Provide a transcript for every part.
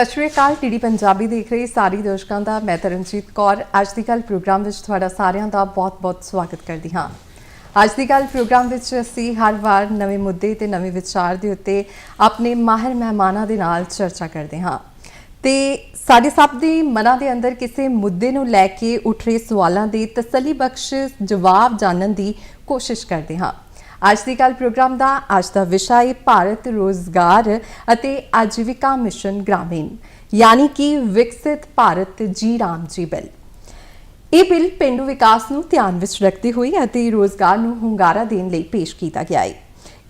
ਸਤਿ ਸ਼੍ਰੀ ਅਕਾਲ ਟੀਡੀ ਪੰਜਾਬੀ ਦੇਖ ਰਹੇ ਸਾਰੇ ਦਰਸ਼ਕਾਂ ਦਾ, ਮੈਂ ਤਰਨਜੀਤ ਕੌਰ। ਅੱਜ ਦੀ ਕੱਲ ਪ੍ਰੋਗਰਾਮ ਵਿੱਚ ਤੁਹਾਡਾ ਸਾਰਿਆਂ ਦਾ ਬਹੁਤ-ਬਹੁਤ ਸਵਾਗਤ ਕਰਦੀ ਹਾਂ। ਅੱਜ ਦੀ ਗੱਲ ਪ੍ਰੋਗਰਾਮ ਵਿੱਚ ਅਸੀਂ ਹਰ ਵਾਰ ਨਵੇਂ ਮੁੱਦੇ ਤੇ ਨਵੇਂ ਵਿਚਾਰ ਦੇ ਉੱਤੇ ਆਪਣੇ ਮਾਹਿਰ ਮਹਿਮਾਨਾਂ ਦੇ ਨਾਲ ਚਰਚਾ ਕਰਦੇ ਹਾਂ। ਤੇ ਸਾਡੇ ਸਭ ਦੇ ਮਨਾਂ ਦੇ ਅੰਦਰ ਕਿਸੇ ਮੁੱਦੇ ਨੂੰ ਲੈ ਕੇ ਉੱਠ ਰਹੇ ਸਵਾਲਾਂ ਦੇ ਤਸੱਲੀਬਖਸ਼ ਜਵਾਬ ਜਾਣਨ ਦੀ ਕੋਸ਼ਿਸ਼ ਕਰਦੇ ਹਾਂ। ਅੱਜ ਦੀ ਗੱਲ ਪ੍ਰੋਗਰਾਮ ਦਾ, ਅੱਜ ਦਾ ਵਿਸ਼ਾ ਹੈ ਭਾਰਤ ਰੋਜ਼ਗਾਰ ਅਤੇ ਆਜੀਵਿਕਾ ਮਿਸ਼ਨ ਗ੍ਰਾਮੀਣ, ਯਾਨੀ ਕਿ ਵਿਕਸਿਤ ਭਾਰਤ ਜੀ ਰਾਮ ਜੀ ਬਿੱਲ। ਇਹ ਬਿੱਲ ਪਿੰਡੂ ਵਿਕਾਸ ਨੂੰ ਧਿਆਨ ਵਿੱਚ ਰੱਖਦੇ ਹੋਏ ਅਤੇ ਰੋਜ਼ਗਾਰ ਨੂੰ ਹੁੰਗਾਰਾ ਦੇਣ ਲਈ ਪੇਸ਼ ਕੀਤਾ ਗਿਆ ਹੈ।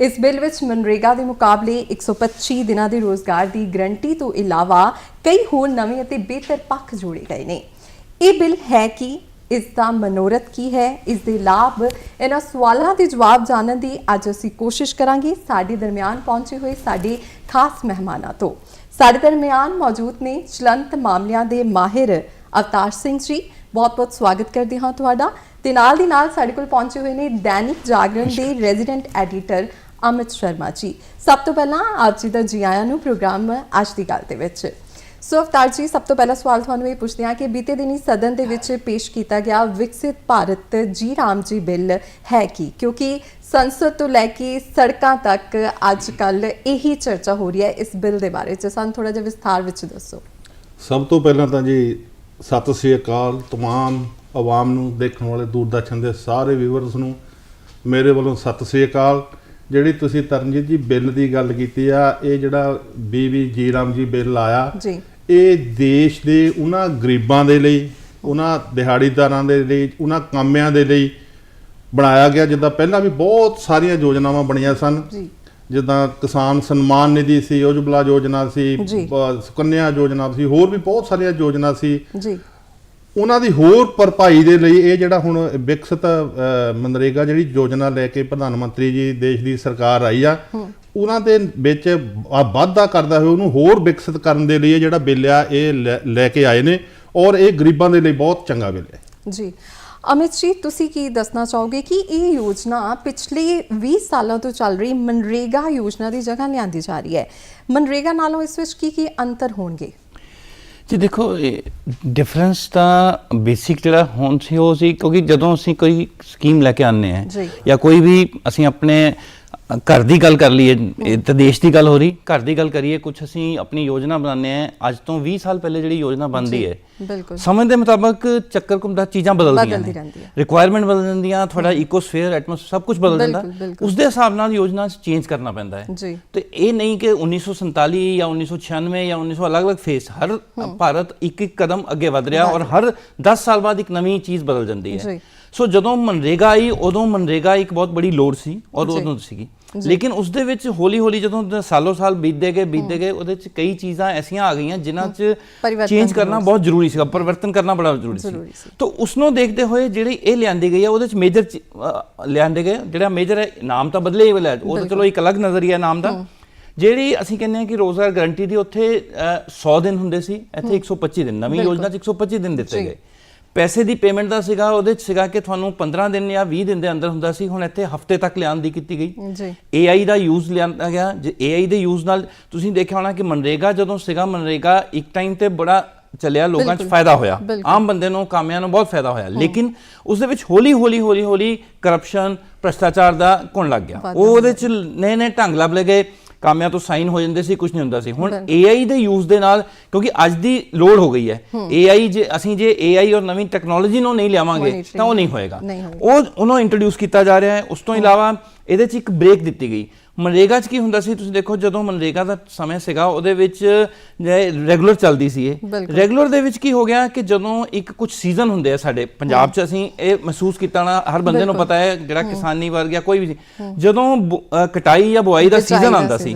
ਇਸ ਬਿੱਲ ਵਿੱਚ ਮਨਰੇਗਾ ਦੇ ਮੁਕਾਬਲੇ 125 ਦਿਨਾਂ ਦੇ ਰੋਜ਼ਗਾਰ ਦੀ ਗਰੰਟੀ ਤੋਂ ਇਲਾਵਾ ਕਈ ਹੋਰ ਨਵੇਂ ਅਤੇ ਬਿਹਤਰ ਪੱਖ ਜੋੜੇ ਗਏ ਨੇ। ਇਹ ਬਿੱਲ ਹੈ ਕਿ ਇਸ ਦਾ ਮਨੋਰਥ ਕੀ ਹੈ? ਇਸ ਦੇ ਲਾਭ ਇਹਨਾਂ ਸਵਾਲਾਂ ਦੇ ਜਵਾਬ ਜਾਣਨ ਦੀ ਅੱਜ ਅਸੀਂ ਕੋਸ਼ਿਸ਼ ਕਰਾਂਗੇ ਸਾਡੇ ਦਰਮਿਆਨ ਪਹੁੰਚੇ ਹੋਏ ਸਾਡੇ ਖਾਸ ਮਹਿਮਾਨਾਂ ਤੋਂ। ਸਾਡੇ ਦਰਮਿਆਨ ਮੌਜੂਦ ਨੇ ਚਲੰਤ ਮਾਮਲਿਆਂ ਦੇ ਮਾਹਿਰ ਅਵਤਾਰ ਸਿੰਘ ਜੀ। ਬਹੁਤ-ਬਹੁਤ ਸਵਾਗਤ ਕਰਦੇ ਹਾਂ ਤੁਹਾਡਾ। ਤੇ ਨਾਲ ਦੀ ਨਾਲ ਸਾਡੇ ਕੋਲ ਪਹੁੰਚੇ ਹੋਏ ਨੇ ਦੈਨਿਕ ਜਾਗਰਣ ਦੇ ਰੈਜ਼ੀਡੈਂਟ ਐਡੀਟਰ ਅਮਿਤ ਸ਼ਰਮਾ ਜੀ। ਸਭ ਤੋਂ ਪਹਿਲਾਂ ਆਪ ਜੀ ਦਾ ਜੀ ਆਇਆਂ ਨੂੰ ਪ੍ਰੋਗਰਾਮ ਅੱਜ ਦੀ ਗੱਲ ਦੇ ਵਿੱਚ। ਸੋ ਅਵਤਾਰ ਜੀ ਸਭ ਤੋਂ ਪਹਿਲਾ ਸਵਾਲ ਤੁਹਾਨੂੰ ਇਹ ਪੁੱਛਦੇ ਹਾਂ ਕਿ ਬੀਤੇ ਦਿਨੀ ਸਦਨ ਦੇ ਵਿੱਚ ਪੇਸ਼ ਕੀਤਾ ਗਿਆ ਵਿਕਸਿਤ ਭਾਰਤ ਜੀ ਰਾਮ ਜੀ ਬਿੱਲ ਹੈ ਕੀ ਕਿਉਂਕਿ ਸੰਸਦ ਤੋਂ ਲੈ ਕੇ ਸੜਕਾਂ ਤੱਕ ਅੱਜ ਕੱਲ ਇਹੀ ਚਰਚਾ ਹੋ ਰਹੀ ਹੈ ਇਸ ਬਿੱਲ ਦੇ ਬਾਰੇ ਚ ਸਾਨੂੰ ਥੋੜਾ ਜਿਹਾ ਵਿਸਥਾਰ ਵਿੱਚ ਦੱਸੋ ਸਭ ਤੋਂ ਪਹਿਲਾਂ ਤਾਂ ਜੀ ਸਤਿ ਸ੍ਰੀ ਅਕਾਲ तमाम ਆਵਾਮ ਨੂੰ ਦੇਖਣ ਵਾਲੇ ਦੂਰਦਰਸ਼ਨ ਦੇ ਸਾਰੇ ਵਿਊਅਰਸ ਨੂੰ ਮੇਰੇ ਵੱਲੋਂ ਸਤਿ ਸ੍ਰੀ ਅਕਾਲ ਜਿਹੜੀ ਤੁਸੀਂ ਤਰਨਜੀਤ ਜੀ ਬਿੱਲ ਦੀ ਗੱਲ ਕੀਤੀ ਆ ਇਹ ਜਿਹੜਾ ਬੀਬੀ ਜੀ ਰਾਮ ਜੀ ਬਿੱਲ ਆਇਆ ਜੀ ਇਹ ਦੇਸ਼ ਦੇ ਉਹਨਾਂ ਗਰੀਬਾਂ ਦੇ ਲਈ ਉਹਨਾਂ ਦਿਹਾੜੀਦਾਰਾਂ ਦੇ ਲਈ ਉਹਨਾਂ ਕਾਮਿਆਂ ਦੇ ਲਈ ਬਣਾਇਆ ਗਿਆ ਜਿੱਦਾਂ ਪਹਿਲਾਂ ਵੀ ਬਹੁਤ ਸਾਰੀਆਂ ਯੋਜਨਾਵਾਂ ਬਣੀਆਂ ਸਨ। ਜੀ। ਜਿੱਦਾਂ ਕਿਸਾਨ ਸਨਮਾਨ ਨਿਧੀ ਸੀ ਉਜਵਲਾ ਯੋਜਨਾ ਸੀ ਸੁਕੰਨਿਆ ਯੋਜਨਾ ਸੀ ਹੋਰ ਵੀ ਬਹੁਤ ਸਾਰੀਆਂ ਯੋਜਨਾ ਸੀ। ਜੀ। ਉਹਨਾਂ ਦੀ ਹੋਰ ਭਰਪਾਈ ਦੇ ਲਈ ਇਹ ਜਿਹੜਾ ਹੁਣ ਵਿਕਸਿਤ ਮਨਰੇਗਾ ਜਿਹੜੀ ਯੋਜਨਾ ਲੈ ਕੇ ਪ੍ਰਧਾਨ ਮੰਤਰੀ ਜੀ ਦੇਸ਼ ਦੀ ਸਰਕਾਰ ਆਈ ਆ ਉਹਨਾਂ ਦੇ ਵਿੱਚ ਆ- ਵਾਧਾ ਕਰਦਾ ਹੋਇਆ ਉਹਨੂੰ ਹੋਰ ਵਿਕਸਿਤ ਕਰਨ ਦੇ ਲਈ ਇਹ ਜਿਹੜਾ ਬਿੱਲ ਆ ਇਹ ਲੈ- ਲੈ ਕੇ ਆਏ ਨੇ ਔਰ ਇਹ ਗਰੀਬਾਂ ਦੇ ਲਈ ਬਹੁਤ ਚੰਗਾ ਬਿੱਲ ਹੈ। ਜੀ। ਅਮਿਤ ਜੀ ਤੁਸੀਂ ਕੀ ਦੱਸਣਾ ਚਾਹੋਗੇ ਕਿ ਇਹ ਯੋਜਨਾ ਪਿਛਲੇ 20 ਸਾਲਾਂ ਤੋਂ ਚੱਲ ਰਹੀ ਮਨਰੇਗਾ ਯੋਜਨਾ ਦੀ ਜਗ੍ਹਾ ਲਿਆਂਦੀ ਜਾ ਰਹੀ ਹੈ। ਮਨਰੇਗਾ ਨਾਲੋਂ ਇਸ ਵਿੱਚ ਕੀ ਕੀ ਅੰਤਰ ਹੋਣਗੇ? ਜੀ ਦੇਖੋ ਡਿਫਰੈਂਸ ਤਾਂ ਬੇਸਿਕ ਜਿਹੜਾ ਹੁਣ ਸੀ ਉਹ ਸੀ ਕਿਉਂਕਿ ਜਦੋਂ ਅਸੀਂ ਕੋਈ ਸਕੀਮ ਲੈ ਕੇ ਆਉਂਦੇ ਆ ਜੀ। ਕੋਈ ਵੀ ਅਸੀਂ ਆਪਣੇ ਘਰ ਦੀ ਗੱਲ ਕਰ ਲਈਏ ਇਹ ਤਾਂ ਦੇਸ਼ ਦੀ ਗੱਲ ਹੋ ਰਹੀ ਘਰ ਦੀ ਗੱਲ ਕਰੀਏ ਕੁਝ ਅਸੀਂ ਆਪਣੀ ਯੋਜਨਾ ਬਣਾਉਂਦੇ ਆ ਅੱਜ ਤੋਂ 20 ਸਾਲ ਪਹਿਲੇ ਜਿਹੜੀ ਯੋਜਨਾ ਬਣਦੀ ਹੈ ਬਿਲਕੁਲ। ਸਮੇਂ ਦੇ ਮੁਤਾਬਕ ਚੱਕਰ ਘੁੰਮਦਾ ਚੀਜ਼ਾਂ ਬਦਲਦੀਆਂ ਬਦਲਦੀ ਨੇ। ਰਿਕੁਆਇਰਮੈਂਟ ਬਦਲ ਜਾਂਦੀਆਂ ਤੁਹਾਡਾ ਇਕੋਸਫੇਅਰ ਐਟਮੋਸਫੇਅਰ ਸਭ ਕੁਝ ਬਦਲ ਜਾਂਦਾ। ਉਸ ਦੇ ਹਿਸਾਬ ਨਾਲ ਯੋਜਨਾ ਚੇਂਜ ਕਰਨਾ ਪੈਂਦਾ ਹੈ। ਤੇ ਇਹ ਨਹੀਂ ਕਿ 1947 ਜਾਂ 1996 ਜਾਂ 1900 ਅਲੱਗ-ਅਲੱਗ ਫੇਸ ਹਰ ਭਾਰਤ ਇੱਕ ਇੱਕ ਕਦਮ ਅੱਗੇ ਵਧ ਰਿਹਾ ਔਰ ਹਰ 10 ਸਾਲ ਬਾਅਦ ਇੱਕ ਨਵੀਂ ਚੀਜ਼ ਬਦਲ ਜਾਂਦੀ। ਹੈ ਸੋ ਜਦੋਂ ਮਨਰੇਗਾ ਆਈ ਉਦੋਂ ਮਨਰੇਗਾ ਇੱਕ ਬਹੁਤ ਬੜੀ ਲੋੜ ਸੀ ਔਰ। ਉਦੋਂ ਸੀਗੀ। ਲੇਕਿਨ ਉਸ ਦੇ ਵਿੱਚ ਹੌਲੀ-ਹੌਲੀ ਜਦੋਂ ਦ- ਸਾਲੋ ਸਾਲ ਬੀਤਦੇ ਗਏ ਬੀਤਦੇ ਗਏ ਉਹਦੇ ਵਿੱਚ ਕਈ ਚੀਜ਼ਾਂ ਐਸੀਆਂ ਆ ਗਈਆਂ ਜਿਨ੍ਹਾਂ 'ਚ ਚੇਂਜ ਕਰਨਾ ਬਹੁਤ ਜ਼ਰੂਰੀ ਸੀਗਾ ਪਰਿਵਰਤਨ ਕਰਨਾ ਬੜਾ ਜ਼ਰੂਰੀ ਸੀ। ਤਾਂ ਉਸ ਨੂੰ ਦੇਖਦੇ ਹੋਏ ਜਿਹੜੀ ਇਹ ਲਿਆਂਦੀ ਗਈ ਹੈ ਉਹਦੇ ਵਿੱਚ ਮੇਜਰ ਲਿਆਂਦੇ ਗਏ ਜਿਹੜਾ ਮੇਜਰ ਹੈ ਨਾਮ ਤਾਂ ਬਦਲੇ ਹੀ ਹੈ ਉਹ ਤਾਂ ਚਲੋ ਇੱਕ ਅਲੱਗ ਨਜ਼ਰੀਆ ਨਾਮ ਦਾ। ਜਿਹੜੀ ਅਸੀਂ ਕਹਿੰਦੇ ਹਾਂ ਕਿ ਰੋਜ਼ਗਾਰ ਗਾਰੰਟੀ ਦੀ ਉੱਥੇ ਅ, 100 ਦਿਨ ਹੁੰਦੇ ਸੀ ਇੱਥੇ 125 ਦਿਨ ਨਵੀਂ। ਯੋਜਨਾ 'ਚ 125 ਦਿਨ ਦਿੱਤੇ। ਗਏ। ਪੈਸੇ ਦੀ ਪੇਮੈਂਟ ਦਾ ਸੀਗਾ ਉਹਦੇ 'ਚ ਸੀਗਾ ਕਿ ਤੁਹਾਨੂੰ 15 ਦਿਨ ਜਾਂ 20 ਦਿਨ ਦੇ ਅੰਦਰ ਹੁੰਦਾ ਸੀ ਹੁਣ ਇੱਥੇ ਹਫ਼ਤੇ ਤੱਕ ਲਿਆਉਣ ਦੀ ਕੀਤੀ ਗਈ। ਜੀ। AI ਦਾ ਯੂਜ਼ ਲਿਆਂਦਾ ਗਿਆ। ਜੇ AI ਦੇ ਯੂਜ਼ ਨਾਲ ਤੁਸੀਂ ਦੇਖਿਆ ਹੋਣਾ ਕਿ ਮਨਰੇਗਾ ਜਦੋਂ ਸੀਗਾ ਮਨਰੇਗਾ ਇੱਕ ਟਾਈਮ ਤੇ ਬੜਾ ਚੱਲਿਆ ਲੋਕਾਂ 'ਚ। ਫਾਇਦਾ ਹੋਇਆ। ਆਮ ਬੰਦੇ ਨੂੰ ਕਾਮਿਆਂ ਨੂੰ ਬਹੁਤ ਫਾਇਦਾ ਹੋਇਆ। ਲੇਕਿਨ ਉਸ ਦੇ ਵਿੱਚ ਹੌਲੀ ਹੌਲੀ ਹੌਲੀ ਹੌਲੀ ਕਰਪਸ਼ਨ ਭ੍ਰਸ਼ਟਾਚਾਰ ਦਾ ਕੋਣ ਲੱਗ ਗਿਆ। ਉਹ ਉਹਦੇ 'ਚ ਨਏ ਨਏ ਢੰਗ ਲੱਭ ਲਏ ਗਏ। ਕਾਮਿਆਂ ਤੋਂ ਸਾਈਨ ਹੋ ਜਾਂਦੇ ਸੀ ਕੁਝ ਨਹੀਂ ਹੁੰਦਾ ਸੀ। ਹੁਣ AI ਦੇ ਯੂਜ਼ ਦੇ ਨਾਲ ਕਿਉਂਕਿ ਅੱਜ ਦੀ ਲੋੜ ਹੋ ਗਈ ਹੈ। AI ਜੇ ਅਸੀਂ ਜੇ AI ਔਰ ਨਵੀਂ ਟੈਕਨੋਲੋਜੀ ਨੂੰ ਨਹੀਂ ਲਿਆਵਾਂਗੇ ਤਾਂ ਉਹ ਨਹੀਂ ਹੋਏਗਾ। ਨਹੀਂ ਹੋਏਗਾ। ਉਹ ਉਹਨੂੰ ਇੰਟਰੋਡਿਊਸ ਕੀਤਾ ਜਾ ਰਿਹਾ ਹੈ। ਉਸ ਤੋਂ ਇਲਾਵਾ ਇਹਦੇ 'ਚ ਇੱਕ ਬ੍ਰੇਕ ਦਿੱਤੀ ਗਈ। ਮਨਰੇਗਾ 'ਚ ਕੀ ਹੁੰਦਾ ਸੀ? ਤੁਸੀਂ ਦੇਖੋ ਜਦੋਂ ਮਨਰੇਗਾ ਦਾ ਸਮੇਂ ਸੀਗਾ ਉਹਦੇ ਵਿੱਚ ਰੈਗੂਲਰ ਚੱਲਦੀ ਸੀ ਇਹ। ਰੈਗੂਲਰ ਦੇ ਵਿੱਚ ਕੀ ਹੋ ਗਿਆ ਕਿ ਜਦੋਂ ਇੱਕ ਕੁਝ ਸੀਜ਼ਨ ਹੁੰਦੇ ਆ ਸਾਡੇ ਪੰਜਾਬ 'ਚ ਅਸੀਂ ਇਹ ਮਹਿਸੂਸ ਕੀਤਾ ਨਾ ਹਰ ਬੰਦੇ ਨੂੰ। ਪਤਾ ਹੈ ਜਿਹੜਾ ਕਿਸਾਨੀ ਵਰਗ ਜਾਂ ਕੋਈ ਵੀ ਜਦੋਂ ਕਟਾਈ ਜਾਂ ਬੁਆਈ ਦਾ ਸੀਜ਼ਨ ਆਉਂਦਾ ਸੀ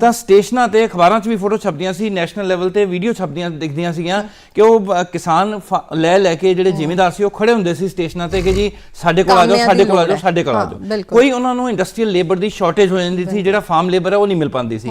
ਤਾਂ ਸਟੇਸ਼ਨਾਂ ਤੇ ਅਖਬਾਰਾਂ 'ਚ ਵੀ ਫੋਟੋ ਛਪਦੀਆਂ ਸੀ ਨੈਸ਼ਨਲ ਲੈਵਲ ਤੇ ਵੀਡੀਓ ਛਪਦੀਆਂ ਦਿਖਦੀਆਂ ਸੀਗੀਆਂ ਕਿ ਉਹ ਕਿਸਾਨ ਲੈ ਲੈ ਕੇ ਜਿਹੜੇ ਜ਼ਿਮੀਂਦਾਰ ਸੀ ਉਹ ਖੜੇ ਹੁੰਦੇ ਸੀ ਸਟੇਸ਼ਨਾਂ ਤੇ ਕਿ ਜੀ ਸਾਡੇ ਕੋਲ ਆ ਜਾਓ ਸਾਡੇ ਕੋਲ ਆ ਜਾਓ। ਸਾਡੇ ਕੋਲ ਆ ਜਾਓ। ਕੋਈ ਉਹਨਾਂ ਨੂੰ ਇੰਡਸਟਰੀਅਲ ਲੇਬਰ ਦੀ ਸ਼ਾਰਟੇਜ ਹੋ ਜਾਂਦੀ ਸੀ ਜਿਹੜਾ ਫਾਰਮ ਲੇਬਰ ਹੈ ਉਹ ਨਹੀਂ ਮਿਲ ਪਾਉਂਦੀ ਸੀ।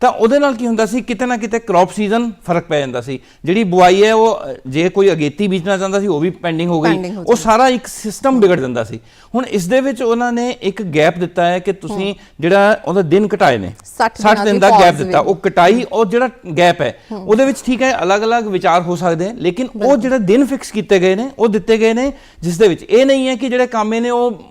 ਤਾਂ ਉਹਦੇ ਨਾਲ ਕੀ ਹੁੰਦਾ ਸੀ ਕਿਤੇ ਨਾ ਕਿਤੇ ਕ੍ਰੌਪ ਸੀਜ਼ਨ ਫ਼ਰਕ ਪੈ ਜਾਂਦਾ ਸੀ। ਜਿਹੜੀ ਬੁਆਈ ਹੈ ਉਹ ਜੇ ਕੋਈ ਅਗੇਤੀ ਬੀਜਣਾ ਚਾਹੁੰਦਾ ਸੀ ਉਹ ਵੀ ਪੈਂਡਿੰਗ ਹੋ ਗਈ। ਉਹ ਸਾਰਾ ਇੱਕ ਸਿਸਟਮ ਵਿਗੜ ਜਾਂਦਾ ਸੀ। ਹੁਣ ਇਸ ਦੇ ਵਿੱਚ ਉਹਨਾਂ ਨੇ ਇੱਕ ਗੈਪ ਦਿੱਤਾ ਹੈ ਕਿ ਤੁਸੀਂ ਜਿਹੜਾ ਉਹਦਾ ਦਿਨ ਘਟਾਏ ਨੇ 60 60 ਦਿਨ ਦਾ ਗੈਪ ਦਿੱਤਾ। ਉਹ ਕਟਾਈ ਉਹ ਜਿਹੜਾ ਗੈਪ ਹੈ ਉਹਦੇ ਵਿੱਚ ਠੀਕ ਹੈ ਅਲੱਗ-ਅਲੱਗ ਵਿਚਾਰ ਹੋ ਸਕਦੇ ਨੇ ਲੇਕਿਨ ਉਹ ਜਿਹੜੇ ਦਿਨ ਫਿਕਸ ਕੀਤੇ ਗਏ ਨੇ ਉਹ ਦਿੱਤੇ ਗਏ ਨੇ ਜਿਸ ਦੇ ਵਿੱਚ ਇਹ ਨਹੀਂ ਹੈ ਕਿ ਜਿਹੜੇ ਕਾਮੇ ਨੇ ਉਹ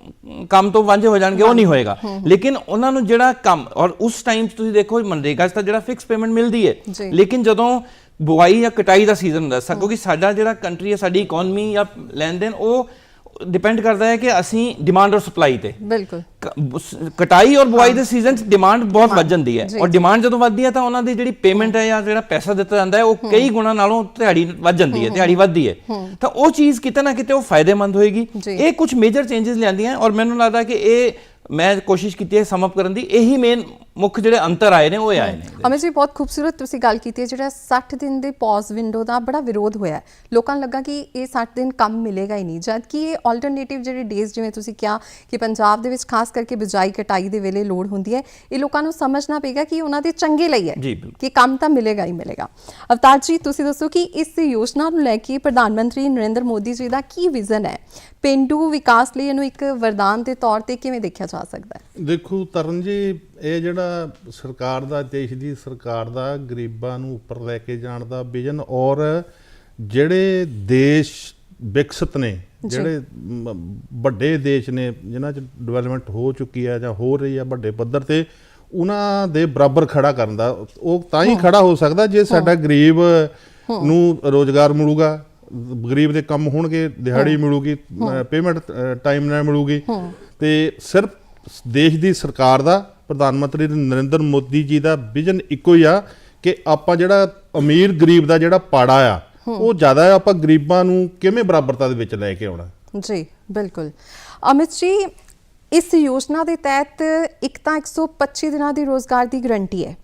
ਕੰਮ ਤੋਂ ਵਾਂਝੇ ਹੋ ਜਾਣਗੇ ਉਹ ਨਹੀਂ ਹੋਏਗਾ। ਲੇਕਿਨ ਉਹਨਾਂ ਨੂੰ ਜਿਹੜਾ ਕੰਮ ਔਰ ਉਸ ਟਾਈਮ ਤੁਸੀਂ ਦੇਖੋ ਮਨਰੇਗਾ 'ਚ ਤਾਂ ਜਿਹੜਾ ਫਿਕਸ ਪੇਮੈਂਟ ਮਿਲਦੀ ਹੈ। ਲੇਕਿਨ ਜਦੋਂ ਬੁਆਈ ਜਾਂ ਕਟਾਈ ਦਾ ਸੀਜ਼ਨ ਹੁੰਦਾ ਕਿਉਂਕਿ ਸਾਡਾ ਜਿਹੜਾ ਕੰਟਰੀ ਹੈ ਸਾਡੀ ਇਕਨੋਮੀ ਜਾਂ ਲੈਣ ਦੇਣ ਉਹ ਡਿਪੈਂਡ ਕਰਦਾ ਹੈ ਕਿ ਅਸੀਂ ਡਿਮਾਂਡ ਔਰ ਸਪਲਾਈ ਤੇ। ਬਿਲਕੁਲ। ਕਟਾਈ ਔਰ ਬੁਆਈ ਦੇ ਸੀਜ਼ਨ 'ਚ ਡਿਮਾਂਡ ਬਹੁਤ ਵੱਧ ਜਾਂਦੀ ਹੈ। ਔਰ ਡਿਮਾਂਡ ਜਦੋਂ ਵੱਧਦੀ ਹੈ ਤਾਂ ਉਹਨਾਂ ਦੀ ਜਿਹੜੀ ਪੇਮੈਂਟ ਹੈ ਜਾਂ ਜਿਹੜਾ ਪੈਸਾ ਦਿੱਤਾ ਜਾਂਦਾ ਹੈ ਉਹ ਕਈ ਗੁਣਾ ਨਾਲੋਂ ਦਿਹਾੜੀ ਵੱਧ ਜਾਂਦੀ ਹੈ ਦਿਹਾੜੀ ਵੱਧਦੀ ਹੈ। ਤਾਂ ਉਹ ਚੀਜ਼ ਕਿਤੇ ਨਾ ਕਿਤੇ ਉਹ ਫਾਇਦੇਮੰਦ ਹੋਏਗੀ। ਇਹ ਕੁਝ ਮੇਜਰ ਚੇਂਜਸ ਲਿਆਂਦੀਆਂ ਔਰ ਮੈਨੂੰ ਲੱਗਦਾ ਕਿ ਇਹ ਮੈਂ ਕੋਸ਼ਿਸ਼ ਕੀਤੀ ਹੈ ਸਮ ਅਪ ਕਰਨ ਦੀ। ਇਹੀ ਮੇਨ ਮੁੱਖ ਜਿਹੜੇ ਅੰਤਰ ਆਏ ਨੇ ਉਹ ਆਏ ਨੇ। ਅਮਰ ਜੀ ਬਹੁਤ ਖੂਬਸੂਰਤ ਤੁਸੀਂ ਗੱਲ ਕੀਤੀ ਹੈ ਜਿਹੜਾ 60 ਦਿਨ ਦੇ ਪੌਜ਼ ਵਿੰਡੋ ਦਾ ਬੜਾ ਵਿਰੋਧ ਹੋਇਆ। ਲੋਕਾਂ ਨੂੰ ਲੱਗਾ ਕਿ ਇਹ 60 ਦਿਨ ਕੰਮ ਮਿਲੇਗਾ ਹੀ ਨਹੀਂ। ਜਦ ਕਿ ਇਹ ਆਲਟਰਨੇਟਿਵ ਜਿਹੜੇ ਡੇਜ਼ ਜਿਵੇਂ ਤੁਸੀਂ ਕਿਹਾ ਕਿ ਪੰਜਾਬ ਦੇ ਵਿੱਚ ਖਾਸ ਕਰਕੇ ਬਿਜਾਈ ਕਟਾਈ ਦੇ ਵੇਲੇ ਲੋੜ ਹੁੰਦੀ ਹੈ ਇਹ ਲੋਕਾਂ ਨੂੰ ਸਮਝਣਾ ਪਏਗਾ ਕਿ ਉਹਨਾਂ ਦੇ ਚੰਗੇ ਲਈ ਹੈ। ਕਿ ਕੰਮ ਤਾਂ ਮਿਲੇਗਾ ਹੀ ਮਿਲੇਗਾ। ਅਵਤਾਰ ਜੀ ਤੁਸੀਂ ਦੱਸੋ ਕਿ ਇਸ ਯੋਜਨਾ ਨੂੰ ਲੈ ਕੇ ਪ੍ਰਧਾਨ ਮੰਤਰੀ ਨਰਿੰਦਰ ਮੋਦੀ ਜੀ ਦਾ ਕੀ ਵਿਜ਼ਨ ਹੈ? ਪਿੰਡੂ ਵਿਕਾਸ ਲਈ ਇਹਨੂੰ ਇੱਕ ਵਰਦਾਨ ਦੇ ਤੌਰ ਤੇ ਕਿਵੇਂ ਦੇਖਿਆ ਜਾ ਸਕਦਾ ਹੈ? ਦੇਖੋ ਤਰਨ ਜੀ ਇਹ ਜਿਹੜਾ ਸਰਕਾਰ ਦਾ ਦੇਸ਼ ਦੀ ਸਰਕਾਰ ਦਾ ਗਰੀਬਾਂ ਨੂੰ ਉੱਪਰ ਲੈ ਕੇ ਜਾਣ ਦਾ ਵਿਜ਼ਨ ਔਰ ਜਿਹੜੇ ਦੇਸ਼ ਵਿਕਸਿਤ ਨੇ ਜਿਹੜੇ ਵੱਡੇ ਦੇਸ਼ ਨੇ ਜਿਨ੍ਹਾਂ 'ਚ ਡਿਵੈਲਪਮੈਂਟ ਹੋ ਚੁੱਕੀ ਹੈ ਜਾਂ ਹੋ ਰਹੀ ਹੈ ਵੱਡੇ ਪੱਧਰ ਤੇ ਉਹਨਾਂ ਦੇ ਬਰਾਬਰ ਖੜਾ ਕਰਨ ਦਾ ਉਹ ਤਾਂ ਹੀ ਖੜਾ ਹੋ ਸਕਦਾ ਜੇ ਸਾਡਾ ਗਰੀਬ ਨੂੰ ਰੋਜ਼ਗਾਰ ਮਿਲੂਗਾ ਗਰੀਬ ਦੇ ਕੰਮ ਹੋਣਗੇ ਦਿਹਾੜੀ ਮਿਲੂਗੀ ਪੇਮੈਂਟ ਟਾਈਮ ਨਾਲ ਮਿਲੂਗੀ ਤੇ ਸਿਰਫ ਦੇਸ਼ ਦੀ ਸਰਕਾਰ ਦਾ ਪ੍ਰਧਾਨ ਮੰਤਰੀ ਨਰਿੰਦਰ ਮੋਦੀ ਜੀ ਦਾ ਵਿਜ਼ਨ ਇੱਕੋ ਹੀ ਆ ਕਿ ਆਪਾਂ ਜਿਹੜਾ ਅਮੀਰ ਗਰੀਬ ਦਾ ਜਿਹੜਾ ਪਾੜਾ ਆ ਉਹ ਜ਼ਿਆਦਾ ਆ ਆਪਾਂ ਗਰੀਬਾਂ ਨੂੰ ਕਿਵੇਂ ਬਰਾਬਰਤਾ ਦੇ ਵਿੱਚ ਲੈ ਕੇ ਆਉਣਾ? ਜੀ ਬਿਲਕੁਲ। ਅਮਿਤ ਜੀ ਇਸ ਯੋਜਨਾ ਦੇ ਤਹਿਤ ਇੱਕ ਤਾਂ 125 ਦਿਨਾਂ ਦੀ ਰੋਜ਼ਗਾਰ ਦੀ ਗਰੰਟੀ ਹੈ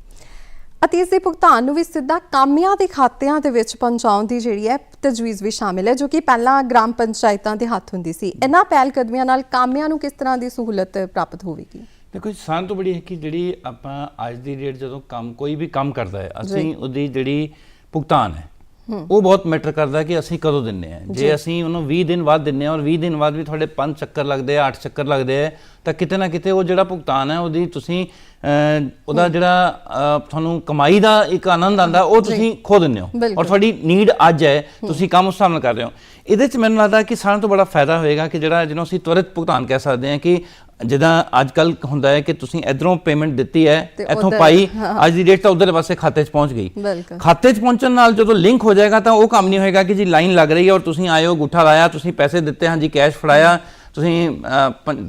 ਅਤੇ ਇਸ ਦੇ ਭੁਗਤਾਨ ਨੂੰ ਵੀ ਸਿੱਧਾ ਕਾਮਿਆਂ ਦੇ ਖਾਤਿਆਂ ਦੇ ਵਿੱਚ ਪਹੁੰਚਾਉਣ ਦੀ ਜਿਹੜੀ ਹੈ ਤਜਵੀਜ਼ ਵੀ ਸ਼ਾਮਿਲ ਹੈ ਜੋ ਕਿ ਪਹਿਲਾਂ ਗ੍ਰਾਮ ਪੰਚਾਇਤਾਂ ਦੇ ਹੱਥ ਹੁੰਦੀ ਸੀ। ਇਹਨਾਂ ਪਹਿਲ ਕਦਮੀਆਂ ਨਾਲ ਕਾਮਿਆਂ ਨੂੰ ਕਿਸ ਤਰ੍ਹਾਂ ਦੀ ਸਹੂਲਤ ਪ੍ਰਾਪਤ ਹੋਵੇਗੀ? ਦੇਖੋ ਜੀ, ਸਾਰਿਆਂ ਤੋਂ ਬੜੀ ਹੈ ਕਿ ਜਿਹੜੀ ਆਪਾਂ ਅੱਜ ਦੀ ਡੇਟ ਜਦੋਂ ਕੰਮ ਕੋਈ ਵੀ ਕੰਮ ਕਰਦਾ ਹੈ ਅਸੀਂ ਉਹਦੀ ਜਿਹੜੀ ਭੁਗਤਾਨ ਹੈ ਉਹ ਬਹੁਤ ਮੈਟਰ ਕਰਦਾ ਹੈ ਕਿ ਅਸੀਂ ਕਦੋਂ ਦਿੰਨੇ ਆ ਜੇ ਅਸੀਂ ਉਹਨੂੰ 20 ਦਿਨ ਬਾਅਦ ਦਿੰਨੇ ਆ ਔਰ 20 ਦਿਨ ਬਾਅਦ ਵੀ ਤੁਹਾਡੇ 5 ਚੱਕਰ ਲੱਗਦੇ ਆ 8 ਚੱਕਰ ਲੱਗਦੇ ਆ ਤਾਂ ਕਿਤੇ ਨਾ ਕਿਤੇ ਉਹ ਜਿਹੜਾ ਭੁਗਤਾਨ ਹੈ ਉਹਦੀ ਤੁਸੀਂ ਉਹਦਾ ਜਿਹੜਾ ਤੁਹਾਨੂੰ ਕਮਾਈ ਦਾ ਇੱਕ ਆਨੰਦ ਆਂਦਾ ਉਹ ਤੁਸੀਂ ਖੋ ਦਿੰਦੇ ਹੋ। ਔਰ ਤੁਹਾਡੀ ਨੀਡ ਅੱਜ ਹੈ ਤੁਸੀਂ ਕੰਮ ਉਸ ਨਾਲ ਕਰ ਰਹੇ ਹੋ। ਇਹਦੇ ਵਿੱਚ ਮੈਨੂੰ ਲੱਗਦਾ ਕਿ ਸਾਰਿਆਂ ਤੋਂ ਬੜਾ ਫਾਇਦਾ ਹੋਏਗਾ ਕਿ ਜਿਹੜਾ ਜਿਹਨੂੰ ਅਸੀਂ ਤੁਰੰਤ ਭੁਗਤਾਨ ਕਹਿ ਸਕਦੇ ਹਾਂ ਕਿ ਜਿੱਦਾਂ ਅੱਜ ਕੱਲ ਹੁੰਦਾ ਹੈ ਕਿ ਤੁਸੀਂ ਇਧਰੋਂ ਪੇਮੈਂਟ ਦਿੱਤੀ ਹੈ ਇਥੋਂ ਪਾਈ ਅੱਜ ਦੀ ਡੇਟ ਤਾਂ ਉਧਰ ਪਾਸੇ ਖਾਤੇ 'ਚ ਪਹੁੰਚ ਗਈ। ਖਾਤੇ 'ਚ ਪਹੁੰਚਣ ਨਾਲ ਜਦੋਂ ਲਿੰਕ ਹੋ ਜਾਏਗਾ ਤਾਂ ਉਹ ਕੰਮ ਨਹੀਂ ਹੋਏਗਾ ਕਿ ਜੀ ਲਾਈਨ ਲੱਗ ਰਹੀ ਹੈ ਔਰ ਤੁਸੀਂ ਆਇਓ ਗੁੱਠਾ ਲਾਇਆ ਤੁਸੀਂ ਪੈਸੇ ਦਿੱਤੇ ਹਾਂ ਜੀ ਕੈਸ਼ ਫੜਾਇਆ ਤੁਸੀਂ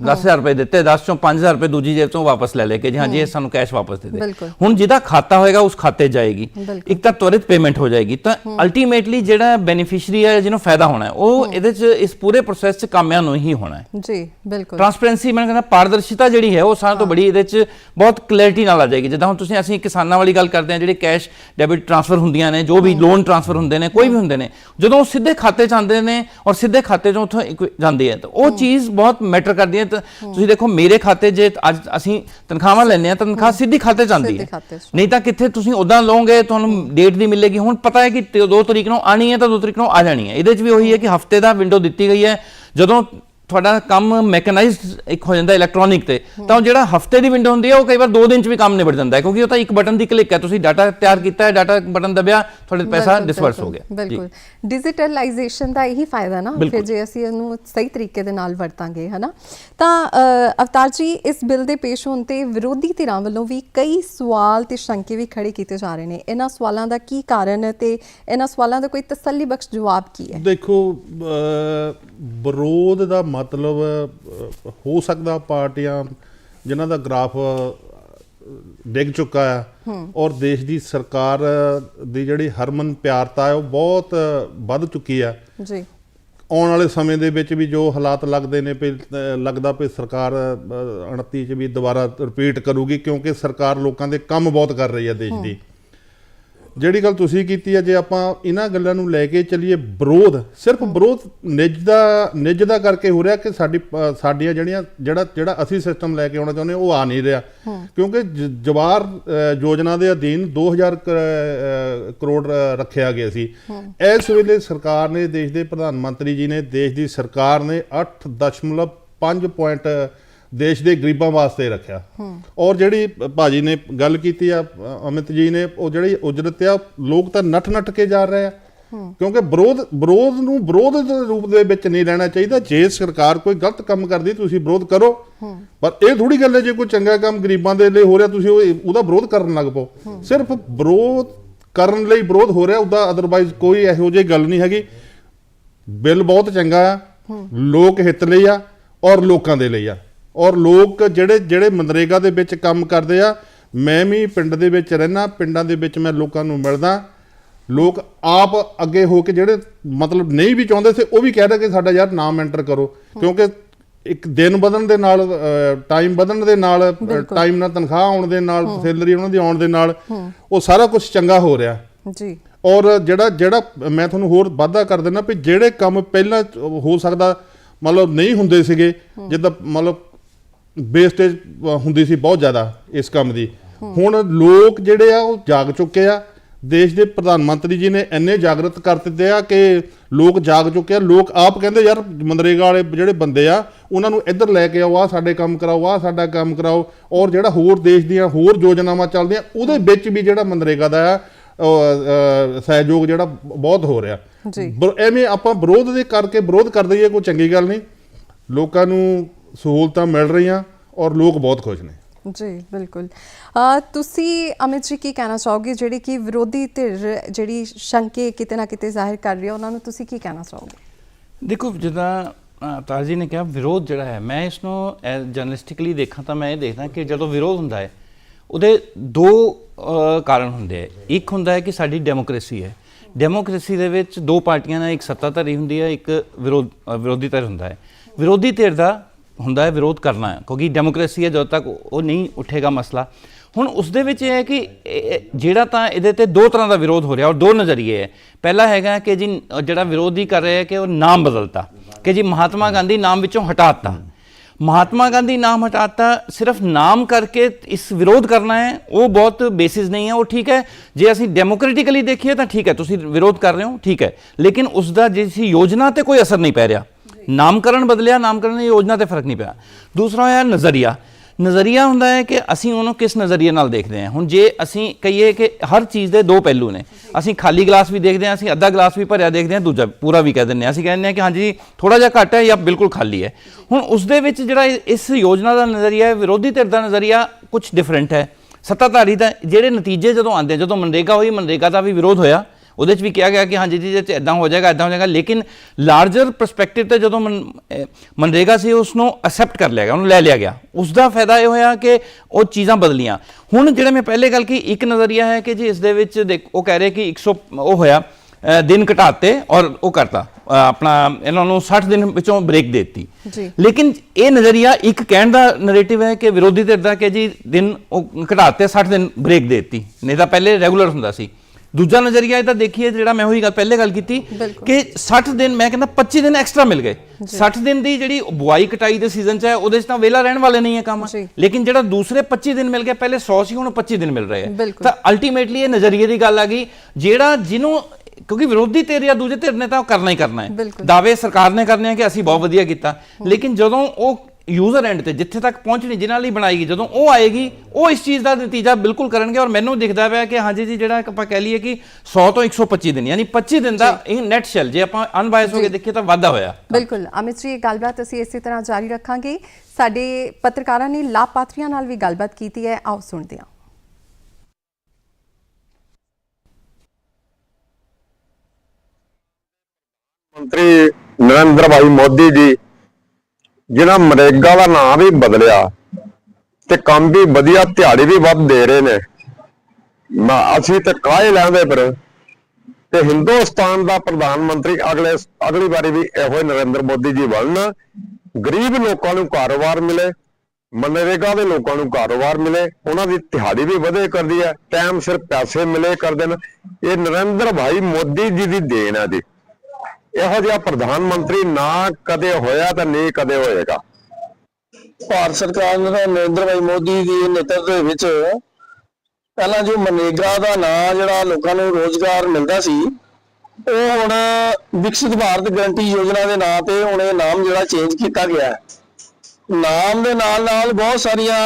10000 ਰੁਪਏ ਦਿੱਤੇ 10 ਚੋਂ 5000 ਰੁਪਏ ਦੂਜੀ ਜੇਬ ਚੋਂ ਵਾਪਸ ਲੈ ਲੈ ਕੇ ਜੀ ਹਾਂਜੀ ਇਹ ਸਾਨੂੰ ਕੈਸ਼ ਵਾਪਸ ਦੇ ਦੇ। ਹੁਣ ਜਿਹਦਾ ਖਾਤਾ ਹੋਏਗਾ ਉਸ ਖਾਤੇ ਜਾਏਗੀ। ਇੱਕ ਤਾਂ ਤੁਰੰਤ ਪੇਮੈਂਟ ਹੋ ਜਾਏਗੀ। ਤਾਂ ਅਲਟੀਮੇਟਲੀ ਜਿਹੜਾ ਬੈਨੀਫੀਸ਼ੀਅਰੀ ਹੈ ਜਿਹਨੂੰ ਫਾਇਦਾ ਹੋਣਾ ਹੈ ਉਹ ਇਹਦੇ 'ਚ ਇਸ ਪੂਰੇ ਪ੍ਰੋਸੈਸ 'ਚ ਕਾਮਯਾਬ ਨਹੀਂ ਹੋਣਾ ਹੈ। ਜੀ ਬਿਲਕੁਲ। ਟ੍ਰਾਂਸਪੇਰੈਂਸੀ ਮੈਂ ਕਹਿੰਦਾ ਪਾਰਦਰਸ਼ਿਤਾ ਜਿਹੜੀ ਹੈ ਉਹ ਸਾਰਿਆਂ ਤੋਂ ਬੜੀ ਇਹਦੇ 'ਚ ਬਹੁਤ ਕਲੈਰਿਟੀ ਨਾਲ ਆ ਜਾਏਗੀ। ਜਦੋਂ ਹੁਣ ਤੁਸੀਂ ਅਸੀਂ ਕਿਸਾਨਾਂ ਵਾਲੀ ਗੱਲ ਕਰਦੇ ਹਾਂ ਜਿਹੜੇ ਕੈਸ਼ ਡੈਬਿਟ ਟ੍ਰਾਂਸਫਰ ਹੁੰਦੀਆਂ ਨੇ ਜੋ ਵੀ ਲੋਨ ਟ੍ਰਾਂਸਫਰ ਹੁੰਦੇ ਨੇ ਕੋਈ ਵੀ ਹੁੰਦੇ ਨੇ ਜਦੋਂ ਸਿੱਧੇ ਖਾਤੇ 'ਚ ਆਉਂਦੇ ਨੇ ਔਰ ਸਿੱਧੇ ਖਾਤੇ 'ਚੋਂ ਉੱਥੋਂ ਜਾਂਦੀ ਹੈ ਤਾਂ ਉਹ ਚੀਜ਼ ਬਹੁਤ ਮੈਟਰ ਕਰਦੀ ਹੈ ਤਾਂ ਤੁਸੀਂ ਦੇਖੋ ਮੇਰੇ ਖਾਤੇ 'ਚ ਅੱਜ ਅਸੀਂ ਤਨਖਾਹਾਂ ਲੈਂਦੇ ਆ ਤਾਂ ਤਨਖਾਹ ਸਿੱਧੀ ਖਾਤੇ 'ਚ ਆਉਂਦੀ ਹੈ। ਨਹੀਂ ਤਾਂ ਕਿੱਥੇ ਤੁਸੀਂ ਉਦਾਂ ਲਓਗੇ ਤੁਹਾਨੂੰ ਡੇਟ ਦੀ ਮਿਲੇਗੀ। ਹੁਣ ਪਤਾ ਹੈ ਕਿ 2 ਤਰੀਕ ਨੂੰ ਆਣੀ ਹੈ ਤਾਂ 2 ਤਰੀਕ ਨੂੰ ਆ ਜਾਣੀ ਹੈ। ਇਹਦੇ 'ਚ ਵੀ ਉਹੀ ਹੈ ਕਿ ਹਫ਼ਤੇ ਦਾ ਵਿੰਡੋ ਦਿੱਤੀ ਗਈ ਹੈ। ਜਦੋਂ ਤੁਹਾਡਾ ਕੰਮ ਮੈਕਨਾਈਜ਼ਡ ਇੱਕ ਹੋ ਜਾਂਦਾ ਇਲੈਕਟ੍ਰੋਨਿਕ ਤੇ। ਤਾਂ ਜਿਹੜਾ ਹਫ਼ਤੇ ਦੀ ਵਿੰਡੋ ਹੁੰਦੀ ਹੈ ਉਹ ਕਈ ਵਾਰ 2 ਦਿਨ 'ਚ ਵੀ ਕੰਮ ਨਿਬੜ ਜਾਂਦਾ ਹੈ ਕਿਉਂਕਿ ਉਹ ਤਾਂ ਇੱਕ ਬਟਨ ਦੀ ਕਲਿੱਕ ਹੈ। ਤੁਸੀਂ ਡਾਟਾ ਤਿਆਰ ਕੀਤਾ ਹੈ ਡਾਟਾ ਬਟਨ ਦਬਿਆ ਤੁਹਾਡੇ ਪੈਸਾ ਡਿਸਵਰਸ ਹੋ ਗਿਆ। ਬਿਲਕੁਲ। ਡਿਜੀਟਲਾਈਜੇਸ਼ਨ ਦਾ ਇਹੀ ਫਾਇਦਾ ਨਾ ਫਿਰ। ਜੇ ਅਸੀਂ ਇਹਨੂੰ ਸਹੀ ਤਰੀਕੇ ਦੇ ਨਾਲ ਵਰਤਾਂਗੇ ਹਨਾ? ਤਾਂ ਅਵਤਾਰ ਜੀ ਇਸ ਬਿੱਲ ਦੇ ਪੇਸ਼ ਹੋਣ ਤੇ ਵਿਰੋਧੀ ਧਿਰਾਂ ਵੱਲੋਂ ਵੀ ਕਈ ਸਵਾਲ ਤੇ ਸ਼ੰਕੇ ਵੀ ਖੜੇ ਕੀਤੇ ਜਾ ਰਹੇ ਨੇ। ਇਹਨਾਂ ਸਵਾਲਾਂ ਦਾ ਕੀ ਕਾਰਨ ਤੇ ਇਹਨਾਂ ਸਵਾਲਾਂ ਦਾ ਕੋਈ ਤਸੱਲੀ ਬਖਸ਼ ਜਵਾਬ ਕੀ ਹੈ? ਦੇਖੋ ਵਿਰੋਧ ਦਾ ਮਤਲਬ ਹੋ ਸਕਦਾ ਪਾਰਟੀਆਂ ਜਿਨ੍ਹਾਂ ਦਾ ਗ੍ਰਾਫ ਡਿੱਗ ਚੁੱਕਾ ਆ ਔਰ ਦੇਸ਼ ਦੀ ਸਰਕਾਰ ਦੀ ਜਿਹੜੀ ਹਰਮਨ ਪਿਆਰਤਾ ਹੈ ਉਹ ਬਹੁਤ ਵੱਧ ਚੁੱਕੀ ਆ ਜੀ। ਆਉਣ ਵਾਲੇ ਸਮੇਂ ਦੇ ਵਿੱਚ ਵੀ ਜੋ ਹਾਲਾਤ ਲੱਗਦੇ ਨੇ ਵੀ ਅਹ, ਲੱਗਦਾ ਵੀ ਸਰਕਾਰ ਅਹ, 29 ਚ ਵੀ ਦੁਬਾਰਾ ਰਿਪੀਟ ਕਰੂਗੀ ਕਿਉਂਕਿ ਸਰਕਾਰ ਲੋਕਾਂ ਦੇ ਕੰਮ ਬਹੁਤ ਕਰ ਰਹੀ ਹੈ ਦੇਸ਼ ਦੀ। ਜਿਹੜੀ ਗੱਲ ਤੁਸੀਂ ਕੀਤੀ ਹੈ ਜੇ ਆਪਾਂ ਇਹਨਾਂ ਗੱਲਾਂ ਨੂੰ ਲੈ ਕੇ ਚੱਲੀਏ ਵਿਰੋਧ ਸਿਰਫ ਵਿਰੋਧ ਨਿੱਜ ਦਾ ਨਿੱਜ ਦਾ ਕਰਕੇ ਹੋ ਰਿਹਾ ਕਿ ਸਾਡੀ ਸਾਡੀਆਂ ਜਿਹੜੀਆਂ ਜਿਹੜਾ ਜਿਹੜਾ ਅਸੀਂ ਸਿਸਟਮ ਲੈ ਕੇ ਆਉਣਾ ਚਾਹੁੰਦੇ ਉਹ ਆ ਨਹੀਂ ਰਿਹਾ। ਕਿਉਂਕਿ ਜਵਾਰ ਯੋਜਨਾ ਦੇ ਅਧੀਨ 2000 ਕ- ਅ, ਕਰੋੜ ਰੱਖਿਆ ਗਿਆ ਸੀ। ਇਸ ਵੇਲੇ ਸਰਕਾਰ ਨੇ ਦੇਸ਼ ਦੇ ਪ੍ਰਧਾਨ ਮੰਤਰੀ ਜੀ ਨੇ ਦੇਸ਼ ਦੀ ਸਰਕਾਰ ਨੇ 8.5 ਪੁਆਇੰਟ ਦੇਸ਼ ਦੇ ਗਰੀਬਾਂ ਵਾਸਤੇ ਰੱਖਿਆ। ਔਰ ਜਿਹੜੀ ਭਾਜੀ ਨੇ ਗੱਲ ਕੀਤੀ ਆ ਅਮਿਤ ਜੀ ਨੇ ਉਹ ਜਿਹੜੀ ਉਜਰਤ ਆ ਲੋਕ ਤਾਂ ਨੱਠ ਨੱਠ ਕੇ ਜਾ ਰਹੇ ਆ। ਕਿਉਂਕਿ ਵਿਰੋਧ ਵਿਰੋਧ ਨੂੰ ਵਿਰੋਧ ਦੇ ਰੂਪ ਦੇ ਵਿੱਚ ਨਹੀਂ ਲੈਣਾ ਚਾਹੀਦਾ। ਜੇ ਸਰਕਾਰ ਕੋਈ ਗਲਤ ਕੰਮ ਕਰਦੀ ਤੁਸੀਂ ਵਿਰੋਧ ਕਰੋ। ਪਰ ਇਹ ਥੋੜੀ ਗੱਲ ਹੈ ਜੇ ਕੋਈ ਚੰਗਾ ਕੰਮ ਗਰੀਬਾਂ ਦੇ ਲਈ ਹੋ ਰਿਹਾ ਤੁਸੀਂ ਉਹ ਉਹਦਾ ਵਿਰੋਧ ਕਰਨ ਲੱਗ ਪਓ। ਸਿਰਫ ਵਿਰੋਧ ਕਰਨ ਲਈ ਵਿਰੋਧ ਹੋ ਰਿਹਾ ਉਹਦਾ ਅਦਰਵਾਈਜ਼ ਕੋਈ ਇਹੋ ਜਿਹੀ ਗੱਲ ਨਹੀਂ ਹੈਗੀ। ਬਿੱਲ ਬਹੁਤ ਚੰਗਾ ਆ। ਲੋਕ ਹਿੱਤ ਲਈ ਆ ਔਰ ਲੋਕਾਂ ਦੇ ਲਈ ਆ। ਔਰ ਲੋਕ ਜਿਹੜੇ ਜਿਹੜੇ ਮਨਰੇਗਾ ਦੇ ਵਿੱਚ ਕੰਮ ਕਰਦੇ ਆ ਮੈਂ ਵੀ ਪਿੰਡ ਦੇ ਵਿੱਚ ਰਹਿਣਾ ਪਿੰਡਾਂ ਦੇ ਵਿੱਚ ਮੈਂ ਲੋਕਾਂ ਨੂੰ ਮਿਲਦਾ। ਲੋਕ ਆਪ ਅੱਗੇ ਹੋ ਕੇ ਜਿਹੜੇ ਮਤਲਬ ਨਹੀਂ ਵੀ ਚਾਹੁੰਦੇ ਸੀ ਉਹ ਵੀ ਕਹਿ ਰਹੇ ਕਿ ਸਾਡਾ ਯਾਰ ਨਾਮ ਐਂਟਰ ਕਰੋ। ਕਿਉਂਕਿ ਇੱਕ ਦਿਨ ਵਧਣ ਦੇ ਨਾਲ ਟਾਈਮ ਵਧਣ ਦੇ ਨਾਲ ਟਾਈਮ ਨਾਲ ਤਨਖਾਹ ਆਉਣ ਦੇ ਨਾਲ ਸੈਲਰੀ ਉਹਨਾਂ ਦੀ ਆਉਣ ਦੇ ਨਾਲ ਉਹ ਸਾਰਾ ਕੁਝ ਚੰਗਾ ਹੋ ਰਿਹਾ। ਜੀ। ਔਰ ਜਿਹੜਾ ਜਿਹੜਾ ਮੈਂ ਤੁਹਾਨੂੰ ਹੋਰ ਵਾਅਦਾ ਕਰ ਦਿੰਦਾ ਵੀ ਜਿਹੜੇ ਕੰਮ ਪਹਿਲਾਂ ਹੋ ਸਕਦਾ ਮਤਲਬ ਨਹੀਂ ਹੁੰਦੇ ਸੀਗੇ ਜਿੱਦਾਂ ਮਤਲਬ ਵੇਸਟੇਜ ਹੁੰਦੀ ਸੀ ਬਹੁਤ ਜ਼ਿਆਦਾ ਇਸ ਕੰਮ ਦੀ। ਹੁਣ ਲੋਕ ਜਿਹੜੇ ਆ ਉਹ ਜਾਗ ਚੁੱਕੇ ਆ। ਦੇਸ਼ ਦੇ ਪ੍ਰਧਾਨ ਮੰਤਰੀ ਜੀ ਨੇ ਇੰਨੇ ਜਾਗਰਤ ਕਰ ਦਿੱਤੇ ਆ ਕਿ ਲੋਕ ਜਾਗ ਚੁੱਕੇ ਆ। ਲੋਕ ਆਪ ਕਹਿੰਦੇ ਯਾਰ ਮਨਰੇਗਾ ਵਾਲੇ ਜਿਹੜੇ ਬੰਦੇ ਆ ਉਹਨਾਂ ਨੂੰ ਇੱਧਰ ਲੈ ਕੇ ਆਓ ਆ ਸਾਡੇ ਕੰਮ ਕਰਾਓ ਆ ਸਾਡਾ ਕੰਮ ਕਰਾਓ। ਔਰ ਜਿਹੜਾ ਹੋਰ ਦੇਸ਼ ਦੀਆਂ ਹੋਰ ਯੋਜਨਾਵਾਂ ਚੱਲਦੀਆਂ ਉਹਦੇ ਵਿੱਚ ਵੀ ਜਿਹੜਾ ਮਨਰੇਗਾ ਦਾ ਆ ਸਹਿਯੋਗ ਜਿਹੜਾ ਬਹੁਤ ਹੋ ਰਿਹਾ। ਜੀ। ਐਵੇਂ ਆਪਾਂ ਵਿਰੋਧ ਦੇ ਕਰਕੇ ਵਿਰੋਧ ਕਰ ਦਈਏ ਕੋਈ ਚੰਗੀ ਗੱਲ ਨਹੀਂ। ਲੋਕਾਂ ਨੂੰ ਸਹੂਲਤਾਂ ਮਿਲ ਰਹੀਆਂ ਔਰ ਲੋਕ ਬਹੁਤ ਖੁਸ਼ ਨੇ। ਜੀ ਬਿਲਕੁਲ। ਅ, ਤੁਸੀਂ ਅਮਿਤ ਜੀ ਕੀ ਕਹਿਣਾ ਚਾਹੋਗੇ? ਜਿਹੜੀ ਕਿ ਵਿਰੋਧੀ ਧਿਰ ਜਿਹੜੀ ਸ਼ੰਕੇ ਕਿਤੇ ਨਾ ਕਿਤੇ ਜ਼ਾਹਿਰ ਕਰ ਰਹੀ ਹੈ ਉਹਨਾਂ ਨੂੰ ਤੁਸੀਂ ਕੀ ਕਹਿਣਾ ਚਾਹੋਗੇ? ਦੇਖੋ ਜਿੱਦਾਂ ਅ, ਤਾਰ ਜੀ ਨੇ ਕਿਹਾ ਵਿਰੋਧ ਜਿਹੜਾ ਹੈ ਮੈਂ ਇਸ ਨੂੰ ਜਰਨਲਿਸਟਿਕਲੀ ਦੇਖਾਂ ਤਾਂ ਮੈਂ ਇਹ ਦੇਖਦਾ ਕਿ ਜਦੋਂ ਵਿਰੋਧ ਹੁੰਦਾ ਹੈ ਉਹਦੇ ਦੋ ਕਾਰਨ ਹੁੰਦੇ ਆ ਇੱਕ ਹੁੰਦਾ ਹੈ ਕਿ ਸਾਡੀ ਡੈਮੋਕ੍ਰੇਸੀ ਹੈ। ਡੈਮੋਕ੍ਰੇਸੀ ਦੇ ਵਿੱਚ ਦੋ ਪਾਰਟੀਆਂ ਨਾਲ ਇੱਕ ਸੱਤਾਧਾਰੀ ਹੁੰਦੀ ਹੈ ਇੱਕ ਵਿਰੋਧ ਵਿਰੋਧੀ ਧਿਰ ਹੁੰਦਾ ਹੈ। ਵਿਰੋਧੀ ਧਿਰ ਦਾ ਹੁੰਦਾ ਹੈ, ਵਿਰੋਧ ਕਰਨਾ ਹੈ, ਕਿਉਂਕਿ ਡੈਮੋਕ੍ਰੇਸੀ ਹੈ, ਜਦੋਂ ਤੱਕ ਉਹ ਨਹੀਂ ਉੱਠੇਗਾ ਮਸਲਾ। ਹੁਣ ਉਸ ਦੇ ਵਿੱਚ ਇਹ ਹੈ ਕਿ ਜਿਹੜਾ ਤਾਂ ਇਹਦੇ ਤੇ ਦੋ ਤਰ੍ਹਾਂ ਦਾ ਵਿਰੋਧ ਹੋ ਰਿਹਾ, ਔਰ ਦੋ ਨਜ਼ਰੀਏ ਹੈ। ਪਹਿਲਾ ਹੈਗਾ ਕਿ ਜੀ, ਜਿਹੜਾ ਵਿਰੋਧੀ ਕਰ ਰਿਹਾ ਹੈ ਕਿ ਉਹ ਨਾਮ ਬਦਲਤਾ, ਕਿ ਜੀ ਮਹਾਤਮਾ ਗਾਂਧੀ ਨਾਮ ਵਿੱਚੋਂ ਹਟਾਤਾ। ਮਹਾਤਮਾ ਗਾਂਧੀ ਨਾਮ ਹਟਾਤਾ ਸਿਰਫ ਨਾਮ ਕਰਕੇ ਇਸ ਵਿਰੋਧ ਕਰਨਾ ਹੈ, ਉਹ ਬਹੁਤ ਬੇਸਿਸ ਨਹੀਂ ਹੈ, ਉਹ ਠੀਕ ਹੈ। ਜੇ ਅਸੀਂ ਡੈਮੋਕ੍ਰੈਟਿਕਲੀ ਦੇਖੀਏ ਤਾਂ ਠੀਕ ਹੈ, ਤੁਸੀਂ ਵਿਰੋਧ ਕਰ ਰਹੇ ਹੋ, ਠੀਕ ਹੈ। ਲੇਕਿਨ ਉਸ ਦਾ ਜਿਸ ਯੋਜਨਾ ਤੇ ਕੋਈ ਅਸਰ ਨਹੀਂ ਪੈ ਰਿਹਾ। ਨਾਮਕਰਨ ਬਦਲਿਆ, ਨਾਮਕਰਨ ਦੀ ਯੋਜਨਾ ਤੇ ਫ਼ਰਕ ਨਹੀਂ ਪਿਆ। ਦੂਸਰਾ ਹੋਇਆ ਨਜ਼ਰੀਆ। ਨਜ਼ਰੀਆ ਹੁੰਦਾ ਹੈ ਕਿ ਅਸੀਂ ਉਹਨੂੰ ਕਿਸ ਨਜ਼ਰੀਏ ਨਾਲ ਦੇਖਦੇ ਹਾਂ। ਹੁਣ ਜੇ ਅਸੀਂ ਕਹੀਏ ਕਿ ਹਰ ਚੀਜ਼ ਦੇ ਦੋ ਪਹਿਲੂ ਨੇ, ਅਸੀਂ ਖਾਲੀ ਗਲਾਸ ਵੀ ਦੇਖਦੇ ਹਾਂ, ਅਸੀਂ ਅੱਧਾ ਗਲਾਸ ਵੀ ਭਰਿਆ ਦੇਖਦੇ ਹਾਂ, ਦੂਜਾ ਪੂਰਾ ਵੀ ਕਹਿ ਦਿੰਦੇ ਹਾਂ। ਅਸੀਂ ਕਹਿੰਦੇ ਹਾਂ ਕਿ ਹਾਂਜੀ ਥੋੜਾ ਜਿਹਾ ਘੱਟ ਹੈ ਜਾਂ ਬਿਲਕੁਲ ਖਾਲੀ ਹੈ। ਹੁਣ ਉਸ ਦੇ ਵਿੱਚ ਜਿਹੜਾ ਇਸ ਯੋਜਨਾ ਦਾ ਨਜ਼ਰੀਆ ਹੈ, ਵਿਰੋਧੀ ਧਿਰ ਦਾ ਨਜ਼ਰੀਆ ਕੁਝ ਡਿਫਰੈਂਟ ਹੈ। ਸੱਤਾਧਾਰੀ ਦਾ, ਜਿਹੜੇ ਨਤੀਜੇ ਜਦੋਂ ਆਉਂਦੇ ਜਦੋਂ ਮਨਰੇਗਾ ਹੋਈ, ਮਨਰੇਗਾ ਦਾ ਵੀ ਵਿਰੋਧ ਹੋਇਆ। ਉਹਦੇ 'ਚ ਵੀ ਕਿਹਾ ਗਿਆ ਕਿ ਹਾਂਜੀ ਜੀ ਜੇ ਇਦਾਂ ਹੋ ਜਾਏਗਾ ਇਦਾਂ ਹੋ ਜਾਏਗਾ ਲੇਕਿਨ ਲਾਰਜਰ ਪਰਸਪੈਕਟਿਵ ਤੇ ਜਦੋਂ ਮਨਰੇਗਾ ਸੀ ਉਸ ਨੂੰ ਅਸੈਪਟ ਕਰ ਲਿਆ ਗਿਆ ਉਹਨੂੰ ਲੈ ਲਿਆ ਗਿਆ। ਉਸ ਦਾ ਫਾਇਦਾ ਇਹ ਹੋਇਆ ਕਿ ਉਹ ਚੀਜ਼ਾਂ ਬਦਲੀਆਂ। ਹੁਣ ਜਿਹੜੇ ਮੈਂ ਪਹਿਲੇ ਗੱਲ ਕੀ ਇੱਕ ਨਜ਼ਰੀਆ ਹੈ ਕਿ ਜੀ ਇਸ ਦੇ ਵਿੱਚ ਦੇਖ ਉਹ ਕਹਿ ਰਹੇ ਕਿ 100 ਉਹ ਹੋਇਆ ਦਿਨ ਘਟਾਤੇ ਔਰ ਉਹ ਕਰਤਾ। ਆਪਣਾ ਇਹਨਾਂ ਨੂੰ 60 ਦਿਨ ਵਿੱਚੋਂ ਬ੍ਰੇਕ ਦੇ ਦਿੱਤੀ। ਜੀ। ਲੇਕਿਨ ਇਹ ਨਜ਼ਰੀਆ ਇੱਕ ਕਹਿਣ ਦਾ ਨੈਰੇਟਿਵ ਹੈ ਕਿ ਵਿਰੋਧੀ ਧਿਰ ਦਾ ਕਿ ਜੀ ਦਿਨ ਉਹ ਘਟਾਤੇ 60 ਦਿਨ ਬ੍ਰੇਕ ਦੇ ਦਿੱਤੀ। ਨਹੀਂ ਤਾਂ ਪਹਿਲੇ ਰੈਗੂਲਰ ਹੁੰਦਾ ਸੀ। ਦੂਜਾ ਨਜ਼ਰੀਆ ਇਹ ਤਾਂ ਦੇਖੀਏ ਜਿਹੜਾ ਮੈਂ ਉਹੀ ਗੱਲ ਪਹਿਲੇ ਗੱਲ ਕੀਤੀ। ਕਿ 60 ਦਿਨ ਮੈਂ ਕਹਿੰਦਾ 25 ਦਿਨ ਐਕਸਟਰਾ ਮਿਲ ਗਏ 60 ਦਿਨ ਦੀ ਜਿਹੜੀ ਬੁਆਈ ਕਟਾਈ ਦੇ ਸੀਜ਼ਨ 'ਚ ਹੈ ਉਹਦੇ 'ਚ ਤਾਂ ਵੇਲਾ ਰਹਿਣ ਵਾਲੇ ਨਹੀਂ ਹੈ ਕੰਮ। ਲੇਕਿਨ ਜਿਹੜਾ ਦੂਸਰੇ 25 ਦਿਨ ਮਿਲ ਗਏ ਪਹਿਲੇ 100 ਸੀ ਹੁਣ 25 ਦਿਨ ਮਿਲ ਰਹੇ ਹੈ। ਤਾਂ ਅਲਟੀਮੇਟਲੀ ਇਹ ਨਜ਼ਰੀਏ ਦੀ ਗੱਲ ਆ ਗਈ ਜਿਹੜਾ ਜਿਹਨੂੰ ਕਿਉਂਕਿ ਵਿਰੋਧੀ ਧਿਰ ਜਾਂ ਦੂਜੇ ਧਿਰ ਨੇ ਤਾਂ ਉਹ ਕਰਨਾ ਹੀ ਕਰਨਾ ਹੈ। ਦਾਅਵੇ ਸਰਕਾਰ ਨੇ ਕਰਨੇ ਆ ਕਿ ਅਸੀਂ ਬਹੁਤ ਵਧੀਆ ਕੀਤਾ ਲੇਕਿਨ ਜਦੋਂ ਉਹ ਯੂਜ਼ਰ ਐਂਡ ਤੇ ਜਿੱਥੇ ਤੱਕ ਪਹੁੰਚਣੀ ਜਿਨ੍ਹਾਂ ਲਈ ਬਣਾਏਗੀ ਜਦੋਂ ਉਹ ਆਏਗੀ ਉਹ ਇਸ ਚੀਜ਼ ਦਾ ਨਤੀਜਾ ਬਿਲਕੁਲ ਕਰਨਗੇ ਔਰ ਮੈਨੂੰ ਦਿਖਦਾ ਪਿਆ ਕਿ ਹਾਂਜੀ ਜੀ ਜਿਹੜਾ ਆਪਾਂ ਕਹਿ ਲਈਏ ਕਿ 100 ਤੋਂ 125 ਦਿਨ ਯਾਨੀ 25 ਦਿਨ ਦਾ ਇਹ ਨੈਟ ਸ਼ੈਲ ਜੇ ਆਪਾਂ ਅਨਬਾਇਸ ਹੋ ਕੇ ਦੇਖੀਏ ਤਾਂ ਵਾਧਾ ਹੋਇਆ। ਬਿਲਕੁਲ। ਅਮਿਤ ਜੀ ਇਹ ਗੱਲਬਾਤ ਅਸੀਂ ਇਸੇ ਤਰ੍ਹਾਂ ਜਾਰੀ ਰੱਖਾਂਗੇ। ਸਾਡੇ ਪੱਤਰਕਾਰਾਂ ਨੇ ਲਾਭਪਾਤਰੀਆਂ ਨਾਲ ਵੀ ਗੱਲਬਾਤ ਕੀਤੀ ਹੈ। ਆਓ ਸੁਣਦੇ ਹਾਂ। ਮੰਤਰੀ ਨਰਿੰਦਰ ਭਾਈ ਮੋਦੀ ਜੀ ਜਿਹੜਾ ਮਰੇਗਾ ਦਾ ਨਾਮ ਵੀ ਬਦਲਿਆ ਤੇ ਕੰਮ ਵੀ ਵਧੀਆ, ਦਿਹਾੜੀ ਵੀ ਵੱਧ ਦੇ ਰਹੇ ਨੇ। ਅਸੀਂ ਤੇ ਕਾਹੇ ਲੈਂਦੇ ਪਰ ਤੇ ਹਿੰਦੁਸਤਾਨ ਦਾ ਪ੍ਰਧਾਨ ਮੰਤਰੀ ਅਗਲੇ, ਅਗਲੀ ਵਾਰੀ ਵੀ ਇਹੋ ਨਰਿੰਦਰ ਮੋਦੀ ਜੀ ਬਣਨ ਗਰੀਬ ਲੋਕਾਂ ਨੂੰ ਕਾਰੋਬਾਰ ਮਿਲੇ, ਮਨਰੇਗਾ ਦੇ ਲੋਕਾਂ ਨੂੰ ਕਾਰੋਬਾਰ ਮਿਲੇ, ਉਹਨਾਂ ਦੀ ਦਿਹਾੜੀ ਵੀ ਵਧੇ ਕਰਦੀ ਹੈ, ਟਾਈਮ ਸਿਰ ਪੈਸੇ ਮਿਲੇ ਕਰਦੇ ਨੇ ਇਹ ਨਰਿੰਦਰ ਭਾਈ ਮੋਦੀ ਜੀ ਦੀ ਦੇਣ ਹੈ ਜੀ। ਇਹੋ ਜਿਹਾ ਪ੍ਰਧਾਨ ਮੰਤਰੀ ਨਾ ਕਦੇ ਹੋਇਆ ਤਾਂ ਨਹੀਂ ਕਦੇ ਹੋਏਗਾ। ਭਾਰਤ ਸਰਕਾਰ ਨੇ ਨਰਿੰਦਰ ਭਾਈ ਮੋਦੀ ਦੀ ਨੇਤਰਤਵ ਵਿੱਚ ਪਹਿਲਾਂ ਜੋ ਮਨੇਗਾ ਦਾ ਨਾਂ ਜਿਹੜਾ ਲੋਕਾਂ ਨੂੰ ਰੋਜ਼ਗਾਰ ਮਿਲਦਾ ਸੀ, ਉਹ ਹੁਣ ਵਿਕਸਿਤ ਭਾਰਤ ਗਰੰਟੀ ਯੋਜਨਾ ਦੇ ਨਾਂ ਤੇ ਹੁਣ ਇਹ ਨਾਮ ਜਿਹੜਾ ਚੇਂਜ ਕੀਤਾ ਗਿਆ ਹੈ। ਨਾਮ ਦੇ ਨਾਲ ਨਾਲ ਬਹੁਤ ਸਾਰੀਆਂ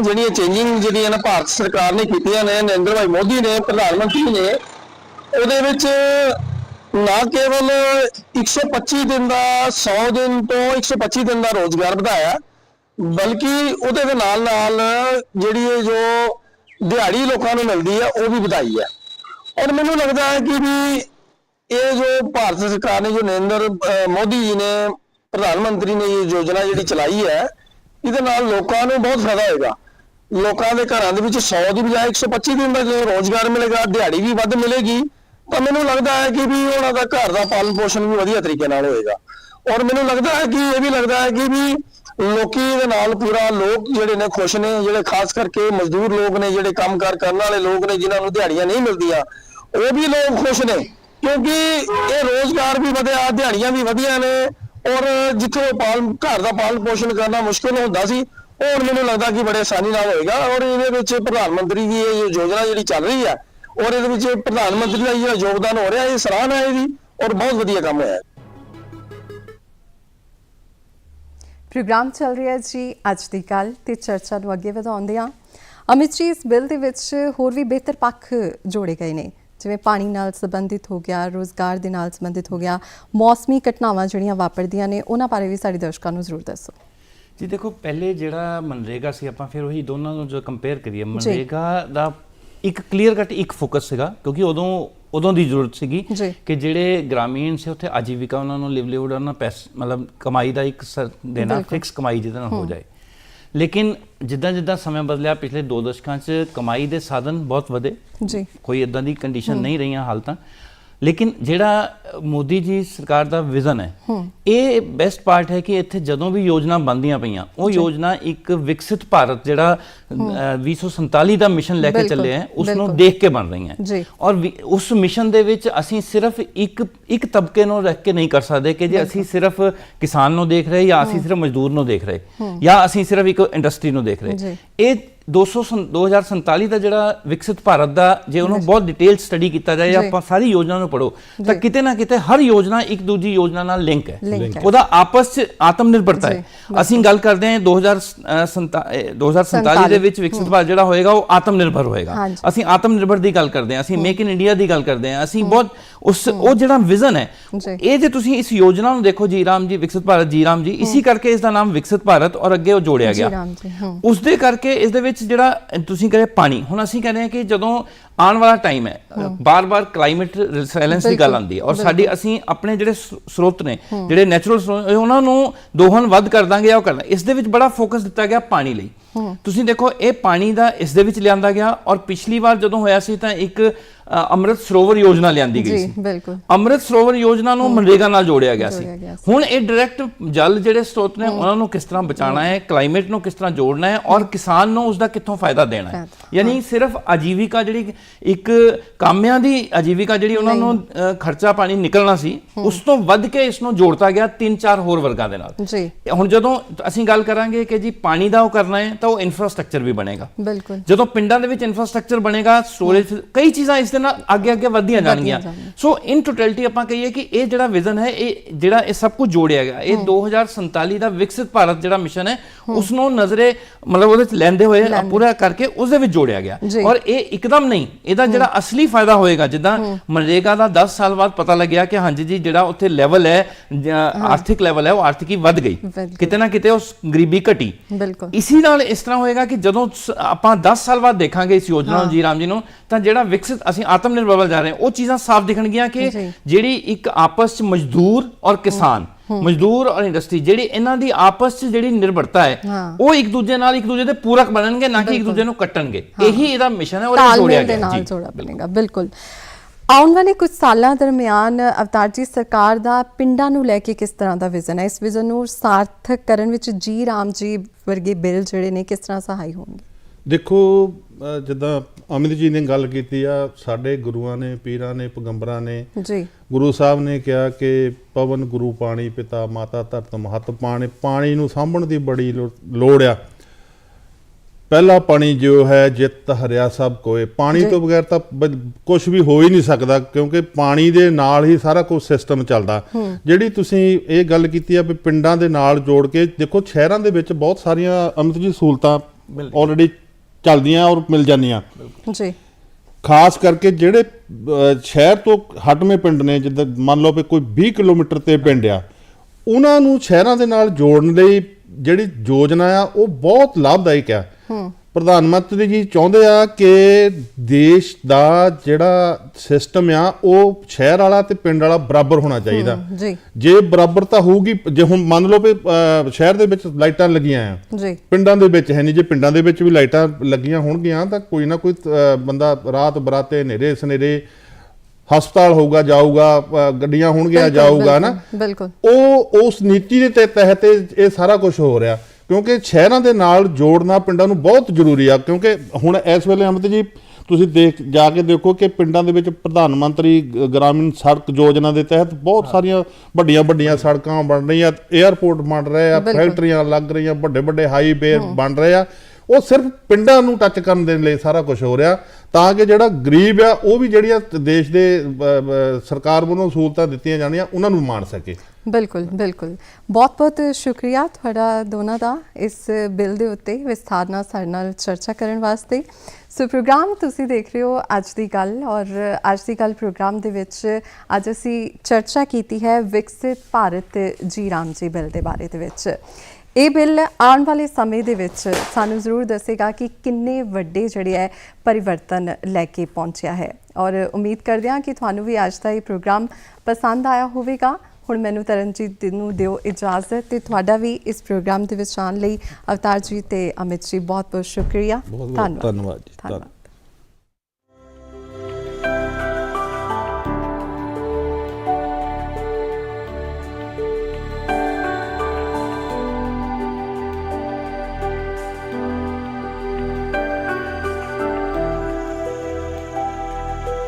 ਜਿਹੜੀਆਂ ਚੇਂਜਿੰਗ ਜਿਹੜੀਆਂ ਨਾ ਭਾਰਤ ਸਰਕਾਰ ਨੇ ਕੀਤੀਆਂ ਨੇ, ਨਰਿੰਦਰ ਭਾਈ ਮੋਦੀ ਨੇ, ਪ੍ਰਧਾਨ ਮੰਤਰੀ ਨੇ, ਉਹਦੇ ਵਿੱਚ ਨਾ ਕੇਵਲ 125 ਦਿਨ ਦਾ 100 ਦਿਨ ਤੋਂ 125 ਦਿਨ ਦਾ ਰੋਜ਼ਗਾਰ ਵਧਾਇਆ, ਬਲਕਿ ਉਹਦੇ ਦੇ ਨਾਲ ਨਾਲ ਜਿਹੜੀ ਇਹ ਜੋ ਦਿਹਾੜੀ ਲੋਕਾਂ ਨੂੰ ਮਿਲਦੀ ਹੈ, ਉਹ ਵੀ ਵਧਾਈ ਹੈ। ਔਰ ਮੈਨੂੰ ਲੱਗਦਾ ਹੈ ਕਿ ਵੀ ਇਹ ਜੋ ਭਾਰਤ ਸਰਕਾਰ ਨੇ, ਜੋ ਨਰਿੰਦਰ ਮੋਦੀ ਜੀ ਨੇ, ਪ੍ਰਧਾਨ ਮੰਤਰੀ ਨੇ ਇਹ ਯੋਜਨਾ ਜਿਹੜੀ ਚਲਾਈ ਹੈ, ਇਹਦੇ ਨਾਲ ਲੋਕਾਂ ਨੂੰ ਬਹੁਤ ਫਾਇਦਾ ਹੋਏਗਾ। ਲੋਕਾਂ ਦੇ ਘਰਾਂ ਦੇ ਵਿੱਚ 100 ਦੀ ਬਜਾਏ 125 ਦਿਨ ਦਾ ਜੋ ਰੋਜ਼ਗਾਰ ਮਿਲੇਗਾ, ਦਿਹਾੜੀ ਵੀ ਵੱਧ ਮਿਲੇਗੀ ਤਾਂ ਮੈਨੂੰ ਲੱਗਦਾ ਹੈ ਕਿ ਵੀ ਉਹਨਾਂ ਦਾ ਘਰ ਦਾ ਪਾਲਣ ਪੋਸ਼ਣ ਵੀ ਵਧੀਆ ਤਰੀਕੇ ਨਾਲ ਹੋਏਗਾ। ਔਰ ਮੈਨੂੰ ਲੱਗਦਾ ਹੈ ਕਿ ਇਹ ਵੀ ਲੱਗਦਾ ਹੈ ਕਿ ਵੀ ਲੋਕੀ ਦੇ ਨਾਲ ਪੂਰਾ ਲੋਕ ਜਿਹੜੇ ਨੇ ਖੁਸ਼ ਨੇ, ਜਿਹੜੇ ਖਾਸ ਕਰਕੇ ਮਜ਼ਦੂਰ ਲੋਕ ਨੇ, ਜਿਹੜੇ ਕੰਮਕਾਰ ਕਰਨ ਵਾਲੇ ਲੋਕ ਨੇ, ਜਿਨ੍ਹਾਂ ਨੂੰ ਦਿਹਾੜੀਆਂ ਨਹੀਂ ਮਿਲਦੀਆਂ, ਉਹ ਵੀ ਲੋਕ ਖੁਸ਼ ਨੇ। ਕਿਉਂਕਿ ਇਹ ਰੋਜ਼ਗਾਰ ਵੀ ਵਧਿਆ, ਦਿਹਾੜੀਆਂ ਵੀ ਵਧੀਆਂ ਨੇ, ਔਰ ਜਿੱਥੇ ਪਾਲ, ਘਰ ਦਾ ਪਾਲਣ ਪੋਸ਼ਣ ਕਰਨਾ ਮੁਸ਼ਕਲ ਹੁੰਦਾ ਸੀ, ਉਹ ਮੈਨੂੰ ਲੱਗਦਾ ਕਿ ਬੜੇ ਆਸਾਨੀ ਨਾਲ ਹੋਏਗਾ। ਔਰ ਇਹਦੇ ਵਿੱਚ ਪ੍ਰਧਾਨ ਮੰਤਰੀ ਦੀ ਇਹ ਯੋਜਨਾ ਜਿਹੜੀ ਚੱਲ ਰਹੀ ਹੈ ਔਰ ਇਹਦੇ ਵਿੱਚ ਪ੍ਰਧਾਨ ਮੰਤਰੀ ਦਾ ਜਿਹੜਾ ਯੋਗਦਾਨ ਹੋ ਰਿਹਾ ਇਹ ਸਰਾਹਨਾ ਹੈ ਇਹਦੀ ਔਰ ਬਹੁਤ ਵਧੀਆ ਕੰਮ ਹੋਇਆ। ਹੈ ਪ੍ਰੋਗਰਾਮ ਚੱਲ ਰਿਹਾ ਜੀ ਅੱਜ ਦੀ ਕੱਲ ਤੇ ਚਰਚਾ ਨੂੰ ਅੱਗੇ ਵਧਾਉਂਦੇ ਹਾਂ ਅਮਿਤ ਜੀ ਇਸ ਬਿੱਲ ਦੇ ਵਿੱਚ ਹੋਰ ਵੀ ਬਿਹਤਰ ਪੱਖ ਜੋੜੇ ਗਏ ਨੇ। ਜਿਵੇਂ ਪਾਣੀ ਨਾਲ ਸੰਬੰਧਿਤ ਹੋ ਗਿਆ ਰੋਜ਼ਗਾਰ ਦੇ ਨਾਲ ਸੰਬੰਧਿਤ ਹੋ ਗਿਆ ਮੌਸਮੀ ਘਟਨਾਵਾਂ ਜਿਹੜੀਆਂ ਵਾਪਰਦੀਆਂ ਨੇ ਉਹਨਾਂ ਬਾਰੇ ਵੀ ਸਾਡੇ ਦਰਸ਼ਕਾਂ ਨੂੰ ਜ਼ਰੂਰ ਦੱਸੋ। ਜੀ ਦੇਖੋ ਪਹਿਲੇ ਜਿਹੜਾ ਮਨਰੇਗਾ ਸੀ ਆਪਾਂ ਫਿਰ ਉਹੀ ਦੋਨਾਂ ਨੂੰ ਜੋ ਕੰਪੇਅਰ ਕਰੀਏ ਮਨਰੇਗਾ ਦਾ ਇੱਕ ਕਲੀਅਰ ਕੱਟ ਇੱਕ ਫੋਕਸ ਸੀਗਾ ਕਿਉਂਕਿ ਉਦੋਂ ਉਦੋਂ ਦੀ ਜ਼ਰੂਰਤ ਸੀਗੀ। ਕਿ ਜਿਹੜੇ ਗ੍ਰਾਮੀਣ ਸੀ ਉੱਥੇ ਆਜੀਵਿਕਾ ਉਹਨਾਂ ਨੂੰ ਲਿਵਲੀਹੁਡ ਉਹਨਾਂ ਪੈਸ ਮਤਲਬ ਕਮਾਈ ਦਾ ਇੱਕ ਦੇਣਾ। ਫਿਕਸ ਕਮਾਈ ਜਿਹਦੇ ਨਾਲ ਹੋ ਜਾਏ। ਲੇਕਿਨ ਜਿੱਦਾਂ ਜਿੱਦਾਂ ਸਮਾਂ ਬਦਲਿਆ ਪਿਛਲੇ ਦੋ ਦਸ਼ਕਾਂ 'ਚ ਕਮਾਈ ਦੇ ਸਾਧਨ ਬਹੁਤ ਵਧੇ। ਜੀ। ਕੋਈ ਇਦਾਂ ਦੀ ਕੰਡੀਸ਼ਨ ਨਹੀਂ ਰਹੀਆਂ ਹਾਲ ਤਾਂ ਲੇਕਿਨ ਜਿਹੜਾ ਮੋਦੀ ਜੀ ਸਰਕਾਰ ਦਾ ਵਿਜ਼ਨ ਹੈ ਇਹ ਬੈਸਟ ਪਾਰਟ ਹੈ ਕਿ ਇੱਥੇ ਜਦੋਂ ਵੀ ਯੋਜਨਾ ਬਣਦੀਆਂ ਪਈਆਂ ਉਹ ਯੋਜਨਾ ਇੱਕ ਵਿਕਸਿਤ ਭਾਰਤ ਜਿਹੜਾ ਅ, 2047 ਦਾ ਮਿਸ਼ਨ ਲੈ ਕੇ ਚੱਲੇ ਹੈ ਉਸ ਨੂੰ। ਦੇਖ ਕੇ ਬਣ ਰਹੀਆਂ। ਔਰ ਉਸ ਮਿਸ਼ਨ ਦੇ ਵਿੱਚ ਅਸੀਂ ਸਿਰਫ ਇੱਕ ਇੱਕ ਤਬਕੇ ਨੂੰ ਰੱਖ ਕੇ ਨਹੀਂ ਕਰ ਸਕਦੇ ਕਿ ਜੇ ਅਸੀਂ ਸਿਰਫ ਕਿਸਾਨ ਨੂੰ ਦੇਖ ਰਹੇ ਜਾਂ ਅਸੀਂ ਸਿਰਫ ਮਜ਼ਦੂਰ ਨੂੰ ਦੇਖ ਰਹੇ ਜਾਂ ਅਸੀਂ ਸਿਰਫ ਇੱਕ ਇੰਡਸਟਰੀ ਨੂੰ ਦੇਖ। ਰਹੇ। ਇਹ 200 ਸੰ- 2047 ਦਾ ਜਿਹੜਾ ਵਿਕਸਿਤ ਭਾਰਤ ਦਾ ਜੇ ਉਹਨੂੰ ਬਹੁਤ ਡਿਟੇਲ ਸਟੱਡੀ ਕੀਤਾ ਜਾਏ। ਆਪਾਂ ਸਾਰੀ ਯੋਜਨਾ ਨੂੰ ਪੜੋ ਤਾਂ। ਕਿਤੇ ਨਾ ਕਿਤੇ ਹਰ ਯੋਜਨਾ ਇੱਕ ਦੂਜੀ ਯੋਜਨਾ ਨਾਲ ਲਿੰਕ ਹੈ। ਉਹਦਾ ਆਪਸ ਚ ਆਤਮ ਨਿਰਭਰਤਾ ਹੈ। ਅਸੀਂ ਗੱਲ ਕਰਦੇ ਹਾਂ 2047 ਦੇ ਵਿੱਚ ਵਿਕਸਿਤ ਭਾਰਤ ਜਿਹੜਾ ਹੋਏਗਾ ਉਹ ਆਤਮ ਨਿਰਭਰ ਹੋਏਗਾ। ਅਸੀਂ ਆਤਮ ਨਿਰਭਰ ਦੀ ਗੱਲ ਕਰਦੇ ਹਾਂ। ਅਸੀਂ ਮੇਕ ਇਨ ਇੰਡੀਆ ਦੀ ਗੱਲ ਕਰਦੇ ਹਾਂ। ਅਸੀਂ ਬਹੁਤ ਉਸ ਉਹ ਜਿਹੜਾ ਵਿਜ਼ਨ ਹੈ। ਇਹ ਜੇ ਤੁਸੀਂ ਇਸ ਯੋਜਨਾ ਨੂੰ ਦੇਖੋ ਜੀ ਰਾਮ ਜੀ ਵਿਕਸਿਤ ਭਾਰਤ ਜੀ ਰਾਮ ਜੀ ਇਸੇ ਕਰਕੇ ਇਸ ਦਾ ਨਾਮ ਵਿਕਸਿਤ ਭਾਰਤ ਔਰ ਅੱਗੇ ਉਹ ਜੋੜਿਆ ਗਿਆ। ਉਸ ਦੇ ਕਰਕੇ ਇਸ ਦੇ ਵਿੱਚ ਜਿਹੜਾ ਤੁਸੀਂ ਕਹਿੰਦੇ ਪਾਣੀ ਹੁਣ ਅਸੀਂ ਕਹਿੰਦੇ ਹਾਂ ਕਿ ਜਦੋਂ ਆਉਣ ਵਾਲਾ ਟਾਈਮ ਹੈ ਬਾਰ-ਬਾਰ ਕਲਾਈਮੇਟ ਰਿਸਾਈਲੈਂਸ ਦੀ ਗੱਲ ਆਉਂਦੀ ਹੈ। ਔਰ ਸਾਡੀ ਅਸੀਂ ਆਪਣੇ ਜਿਹੜੇ ਸਰੋਤ ਨੇ ਜਿਹੜੇ ਨੈਚੁਰਲ ਉਹਨਾਂ ਨੂੰ ਦੋਹਨ ਵੱਧ ਕਰ ਦਾਂਗੇ ਜਾਂ ਉਹ ਕਰਨਾ ਇਸ ਦੇ ਵਿੱਚ ਬੜਾ ਫੋਕਸ ਦਿੱਤਾ ਗਿਆ ਪਾਣੀ ਲਈ। ਤੁਸੀਂ ਦੇਖੋ ਇਹ ਪਾਣੀ ਦਾ ਇਸ ਦੇ ਵਿੱਚ ਲਿਆਂਦਾ ਗਿਆ ਔਰ ਪਿਛਲੀ ਵਾਰ ਜਦੋਂ ਹੋਇਆ ਸੀ ਤਾਂ ਇੱਕ ਅੰਮ੍ਰਿਤ ਸਰੋਵਰ ਯੋਜਨਾ ਲਿਆਂਦੀ ਗਈ ਜੀ ਸੀ। ਬਿਲਕੁਲ। ਅੰਮ੍ਰਿਤ ਸਰੋਵਰ ਯੋਜਨਾ ਨੂੰ ਮਨਰੇਗਾ ਨਾਲ ਜੋੜਿਆ ਗਿਆ ਸੀ। ਹੁਣ ਇਹ ਡਾਇਰੈਕਟ ਜਲ ਜਿਹੜੇ ਸਰੋਤ ਨੇ ਉਹਨਾਂ ਨੂੰ ਕਿਸ ਤਰ੍ਹਾਂ ਬਚਾਉਣਾ ਹੈ ਕਲਾਈਮੇਟ ਨੂੰ ਕਿਸ ਤਰ੍ਹਾਂ ਜੋੜਨਾ ਹੈ ਔਰ ਕਿਸਾਨ ਨੂੰ ਉਸ ਦਾ ਕਿੱਥੋਂ ਫਾਇਦਾ ਦੇਣਾ ਹੈ। ਯਾਨੀ ਸਿਰਫ ਆਜੀਵਿਕਾ ਜਿਹੜੀ ਇੱਕ ਕਾਮਿਆਂ ਦੀ ਆਜੀਵਿਕਾ ਜਿਹੜੀ ਉਹਨਾਂ ਨੂੰ ਖਰਚਾ ਪਾਣੀ ਨਿਕਲਣਾ ਸੀ ਉਸ ਤੋਂ ਵੱਧ ਕੇ ਇਸ ਨੂੰ ਜੋੜਤਾ ਗਿਆ ਤਿੰਨ ਚਾਰ ਹੋਰ ਵਰਗਾਂ ਦੇ ਨਾਲ। ਜੀ। ਹੁਣ ਜਦੋਂ ਅਸੀਂ ਗੱਲ ਕਰਾਂਗੇ ਕਿ ਜੀ ਪਾਣੀ ਦਾ ਉਹ ਕਰਨਾ ਹੈ ਤਾਂ ਉਹ ਇਨਫਰਾਸਟ੍ਰਕਚਰ ਵੀ ਬਣੇਗਾ। ਬਿਲਕੁਲ। ਜਦੋਂ ਪਿੰਡਾਂ ਦੇ ਵਿੱਚ ਇਨਫਰਾਸਟ੍ਰਕਚਰ ਬਣੇਗਾ ਸਟੋਰੇਜ ਕਈ ਚੀਜ਼ਾਂ ਇਸ ਦੇ ਨਾਲ ਅੱਗੇ ਅੱਗੇ ਵਧਦੀਆਂ ਜਾਣਗੀਆਂ। ਸੋ ਇਨ ਟੋਟੈਲਿਟੀ ਆਪਾਂ ਕਹੀਏ ਕਿ ਇਹ ਜਿਹੜਾ ਵਿਜ਼ਨ ਹੈ ਇਹ ਜਿਹੜਾ ਇਹ ਸਭ ਕੁਝ ਜੋੜਿਆ ਗਿਆ। ਇਹ 2047 ਦਾ ਵਿਕਸਿਤ ਭਾਰਤ ਜਿਹੜਾ ਮਿਸ਼ਨ ਹੈ ਉਸ ਨੂੰ ਨਜ਼ਰੇ ਮਤਲਬ ਉਹਦੇ ਚ ਲੈਂਦੇ ਹੋਏ ਪੂਰਾ ਕਰਕੇ ਉਸ ਦੇ ਵਿੱਚ ਜੋੜਿਆ ਗਿਆ। ਔਰ ਇਹ ਇੱਕਦਮ ਨਹੀਂ ਇਹਦਾ ਜਿਹੜਾ ਅਸਲੀ ਫਾਇਦਾ ਹੋਏਗਾ ਜਿੱਦਾਂ ਮਨਰੇਗਾ ਦਾ 10 ਸਾਲ ਬਾਅਦ ਪਤਾ ਲੱਗਿਆ ਕਿ ਹਾਂਜੀ ਜੀ ਜਿਹੜਾ ਉੱਥੇ ਲੈਵਲ ਹੈ ਆਰਥਿਕ ਲੈਵਲ ਹੈ ਉਹ ਆਰਥਿਕੀ ਵੱਧ ਗਈ। ਕਿਤੇ ਨਾ ਕਿਤੇ ਉਸ ਗਰੀਬੀ ਘਟੀ। ਬਿਲਕੁਲ। ਇਸੀ ਨਾਲ ਇਸ ਤਰ੍ਹਾਂ ਹੋਏਗਾ ਕਿ ਜਦੋਂ ਆਪਾਂ 10 ਸਾਲ ਬਾਅਦ ਦੇਖਾਂਗੇ ਇਸ ਯੋਜਨਾ ਨੂੰ ਜੀ ਰਾਮ ਜੀ ਨੂੰ ਤਾਂ ਜਿਹੜਾ ਵਿਕਸਿਤ ਅਸੀਂ ਆਤਮ ਨਿਰਭਰ ਵੱਲ ਜਾ ਰਹੇ ਹਾਂ ਉਹ ਚੀਜ਼ਾਂ ਸਾਫ਼ ਦਿਖਣਗੀਆਂ ਕਿ। ਜਿਹੜੀ ਇੱਕ ਆਪਸ ਚ ਮਜ਼ਦੂਰ ਔਰ ਕਿਸਾਨ ਮਜ਼ਦੂਰ ਔਰ ਇੰਡਸਟਰੀ ਜਿਹੜੀ ਇਹਨਾਂ ਦੀ ਆਪਸ ਚ ਜਿਹੜੀ ਨਿਰਭਰਤਾ ਹੈ। ਉਹ ਇੱਕ ਦੂਜੇ ਨਾਲ ਇੱਕ ਦੂਜੇ ਦੇ ਪੂਰਕ ਬਣਨਗੇ ਨਾ ਕਿ ਇੱਕ ਦੂਜੇ ਨੂੰ ਕੱਟਣਗੇ। ਇਹੀ ਇਹਦਾ ਮਿਸ਼ਨ ਹੈ ਔਰ ਇਹ ਜੋੜਿਆ ਗਿਆ। ਜੀ। ਬਿਲਕੁਲ। ਆਉਣ ਵਾਲੇ ਕੁਝ ਸਾਲਾਂ ਦਰਮਿਆਨ ਅਵਤਾਰ ਜੀ ਸਰਕਾਰ ਦਾ ਪਿੰਡਾਂ ਨੂੰ ਲੈ ਕੇ ਕਿਸ ਤਰ੍ਹਾਂ ਦਾ ਵਿਜ਼ਨ ਹੈ? ਇਸ ਵਿਜ਼ਨ ਨੂੰ ਸਾਰਥਕ ਕਰਨ ਵਿੱਚ ਜੀ ਰਾਮ ਜੀ ਵਰਗੇ ਬਿੱਲ ਜਿਹੜੇ ਨੇ ਕਿਸ ਤਰ੍ਹਾਂ ਸਹਾਈ ਹੋਣਗੇ? ਦੇਖੋ ਜਿੱਦਾਂ ਅਮਿਤ ਜੀ ਨੇ ਗੱਲ ਕੀਤੀ ਆ ਸਾਡੇ ਗੁਰੂਆਂ ਨੇ ਪੀਰਾਂ ਨੇ ਪੈਗੰਬਰਾਂ ਨੇ ਜੀ। ਗੁਰੂ ਸਾਹਿਬ ਨੇ ਕਿਹਾ ਕਿ ਪਵਨ ਗੁਰੂ ਪਾਣੀ ਪਿਤਾ ਮਾਤਾ ਧਰਤ ਮਹਤ ਪਾਣੀ ਪਾਣੀ ਨੂੰ ਸਾਂਭਣ ਦੀ ਬੜੀ ਲੋੜ ਆ। ਪਹਿਲਾ ਪਾਣੀ ਜੋ ਹੈ ਜਿਤ ਹਰਿਆ ਸਭ ਕੋਏ। ਪਾਣੀ। ਤੋਂ ਬਗੈਰ ਤਾਂ ਕੁਝ ਵੀ ਹੋ ਹੀ ਨਹੀਂ ਸਕਦਾ ਕਿਉਂਕਿ ਪਾਣੀ ਦੇ ਨਾਲ ਹੀ ਸਾਰਾ ਕੁਝ ਸਿਸਟਮ ਚੱਲਦਾ। ਜਿਹੜੀ ਤੁਸੀਂ ਇਹ ਗੱਲ ਕੀਤੀ ਆ ਵੀ ਪਿੰਡਾਂ ਦੇ ਨਾਲ ਜੋੜ ਕੇ ਦੇਖੋ ਸ਼ਹਿਰਾਂ ਦੇ ਵਿੱਚ ਬਹੁਤ ਸਾਰੀਆਂ ਅਮਿਤ ਜੀ ਸਹੂਲਤਾਂ ਆਲਰੇਡੀ ਚੱਲਦੀਆਂ ਔਰ ਮਿਲ ਜਾਂਦੀਆਂ। ਜੀ। ਖਾਸ ਕਰਕੇ ਜਿਹੜੇ ਸ਼ਹਿਰ ਤੋਂ ਹਟਵੇਂ ਪਿੰਡ ਨੇ ਜਿੱਦਾਂ ਮੰਨ ਲਓ ਵੀ ਕੋਈ 20 ਕਿਲੋਮੀਟਰ ਤੇ ਪਿੰਡ ਆ ਉਹਨਾਂ ਨੂੰ ਸ਼ਹਿਰਾਂ ਦੇ ਨਾਲ ਜੋੜਨ ਲਈ ਜਿਹੜੀ ਯੋਜਨਾ ਆ ਉਹ ਬਹੁਤ ਲਾਭਦਾਇਕ ਆ। ਪ੍ਰਧਾਨ ਮੰਤਰੀ ਜੀ ਚਾਹੁੰਦੇ ਆ ਕਿ ਦੇਸ਼ ਦਾ ਜਿਹੜਾ ਸਿਸਟਮ ਆ ਉਹ ਸ਼ਹਿਰ ਵਾਲਾ ਤੇ ਪਿੰਡ ਵਾਲਾ ਬਰਾਬਰ ਹੋਣਾ ਚਾਹੀਦਾ। ਜੀ। ਜੇ ਬਰਾਬਰਤਾ ਹੋਊਗੀ ਜੇ ਹੁਣ ਮੰਨ ਲਓ ਵੀ ਸ਼ਹਿਰ ਦੇ ਵਿੱਚ ਲਾਈਟਾਂ ਲੱਗੀਆਂ ਆ। ਜੀ। ਪਿੰਡਾਂ ਦੇ ਵਿੱਚ ਹੈ ਨਹੀਂ ਜੇ ਪਿੰਡਾਂ ਦੇ ਵਿੱਚ ਵੀ ਲਾਈਟਾਂ ਲੱਗੀਆਂ ਹੋਣਗੀਆਂ ਤਾਂ ਕੋਈ ਨਾ ਕੋਈ ਬੰਦਾ ਰਾਤ ਬਰਾਤੇ ਹਨੇਰੇ ਸਨੇਰੇ ਹਸਪਤਾਲ ਹੋਊਗਾ ਜਾਊਗਾ ਗੱਡੀਆਂ ਹੋਣਗੀਆਂ ਜਾਊਗਾ ਨਾ ਬਿਲਕੁਲ। ਉਹ ਉਸ ਨੀਤੀ ਦੇ ਤਹਿਤ ਇਹ ਸਾਰਾ ਕੁਝ ਹੋ ਰਿਹਾ। ਕਿਉਂਕਿ ਸ਼ਹਿਰਾਂ ਦੇ ਨਾਲ ਜੋੜਨਾ ਪਿੰਡਾਂ ਨੂੰ ਬਹੁਤ ਜ਼ਰੂਰੀ ਆ ਕਿਉਂਕਿ ਹੁਣ ਇਸ ਵੇਲੇ ਅਮਿਤ ਜੀ ਤੁਸੀਂ ਦੇਖ ਜਾ ਕੇ ਦੇਖੋ ਕਿ ਪਿੰਡਾਂ ਦੇ ਵਿੱਚ ਪ੍ਰਧਾਨ ਮੰਤਰੀ ਗ੍ਰਾਮੀਣ ਸੜਕ ਯੋਜਨਾ ਦੇ ਤਹਿਤ ਬਹੁਤ ਸਾਰੀਆਂ ਵੱਡੀਆਂ ਵੱਡੀਆਂ ਸੜਕਾਂ ਬਣ ਰਹੀਆਂ 에ਅਰਪੋਰਟ ਬਣ ਰਹੇ ਆ। ਫੈਕਟਰੀਆਂ ਲੱਗ ਰਹੀਆਂ ਵੱਡੇ ਵੱਡੇ ਹਾਈਵੇ ਬਣ ਰਹੇ ਆ। ਉਹ ਸਿਰਫ ਪਿੰਡਾਂ ਨੂੰ ਟੱਚ ਕਰਨ ਦੇ ਲਈ ਸਾਰਾ ਕੁਝ ਹੋ ਰਿਹਾ ਤਾਂ ਕਿ ਜਿਹੜਾ ਗਰੀਬ ਆ ਉਹ ਵੀ ਜਿਹੜੀਆਂ ਦੇਸ਼ ਦੇ ਸਰਕਾਰ ਵੱਲੋਂ ਸਹੂਲਤਾਂ ਦਿੱਤੀਆਂ ਜਾਣੀਆਂ ਉਹਨਾਂ ਨੂੰ ਮਾਣ ਸਕੇ। ਬਿਲਕੁਲ ਬਿਲਕੁਲ। ਬਹੁਤ ਬਹੁਤ ਸ਼ੁਕਰੀਆ ਤੁਹਾਡਾ ਦੋਨਾਂ ਦਾ ਇਸ ਬਿੱਲ ਦੇ ਉੱਤੇ ਵਿਸਥਾਰ ਨਾਲ ਸਾਡੇ ਨਾਲ ਚਰਚਾ ਕਰਨ ਵਾਸਤੇ। ਸੋ ਪ੍ਰੋਗਰਾਮ ਤੁਸੀਂ ਦੇਖ ਰਹੇ ਹੋ ਅੱਜ ਦੀ ਗੱਲ ਔਰ ਅੱਜ ਦੀ ਗੱਲ ਪ੍ਰੋਗਰਾਮ ਦੇ ਵਿੱਚ ਅੱਜ ਅਸੀਂ ਚਰਚਾ ਕੀਤੀ ਹੈ ਵਿਕਸਿਤ ਭਾਰਤ ਜੀ ਰਾਮ ਜੀ ਬਿੱਲ ਦੇ ਬਾਰੇ ਦੇ ਵਿੱਚ। ਇਹ ਬਿੱਲ ਆਉਣ ਵਾਲੇ ਸਮੇਂ ਦੇ ਵਿੱਚ ਸਾਨੂੰ ਜ਼ਰੂਰ ਦੱਸੇਗਾ ਕਿ ਕਿੰਨੇ ਵੱਡੇ ਜਿਹੜੇ ਹੈ ਪਰਿਵਰਤਨ ਲੈ ਕੇ ਪਹੁੰਚਿਆ ਹੈ। ਔਰ ਉਮੀਦ ਕਰਦੇ ਹਾਂ ਕਿ ਤੁਹਾਨੂੰ ਵੀ ਅੱਜ ਦਾ ਇਹ ਪ੍ਰੋਗਰਾਮ ਪਸੰਦ ਆਇਆ ਹੋਵੇਗਾ। ਹੁਣ ਮੈਨੂੰ ਤਰਨਜੀਤ ਨੂੰ ਦਿਓ ਇਜਾਜ਼ਤ ਤੇ ਤੁਹਾਡਾ ਵੀ ਇਸ ਪ੍ਰੋਗਰਾਮ ਦੇ ਵਿੱਚ ਆਉਣ ਲਈ ਅਵਤਾਰ ਜੀ ਤੇ ਅਮਿਤ ਜੀ ਬਹੁਤ ਬਹੁਤ ਸ਼ੁਕਰੀਆ। ਧੰਨਵਾਦ। ਜੀ। ਧੰਨਵਾਦ।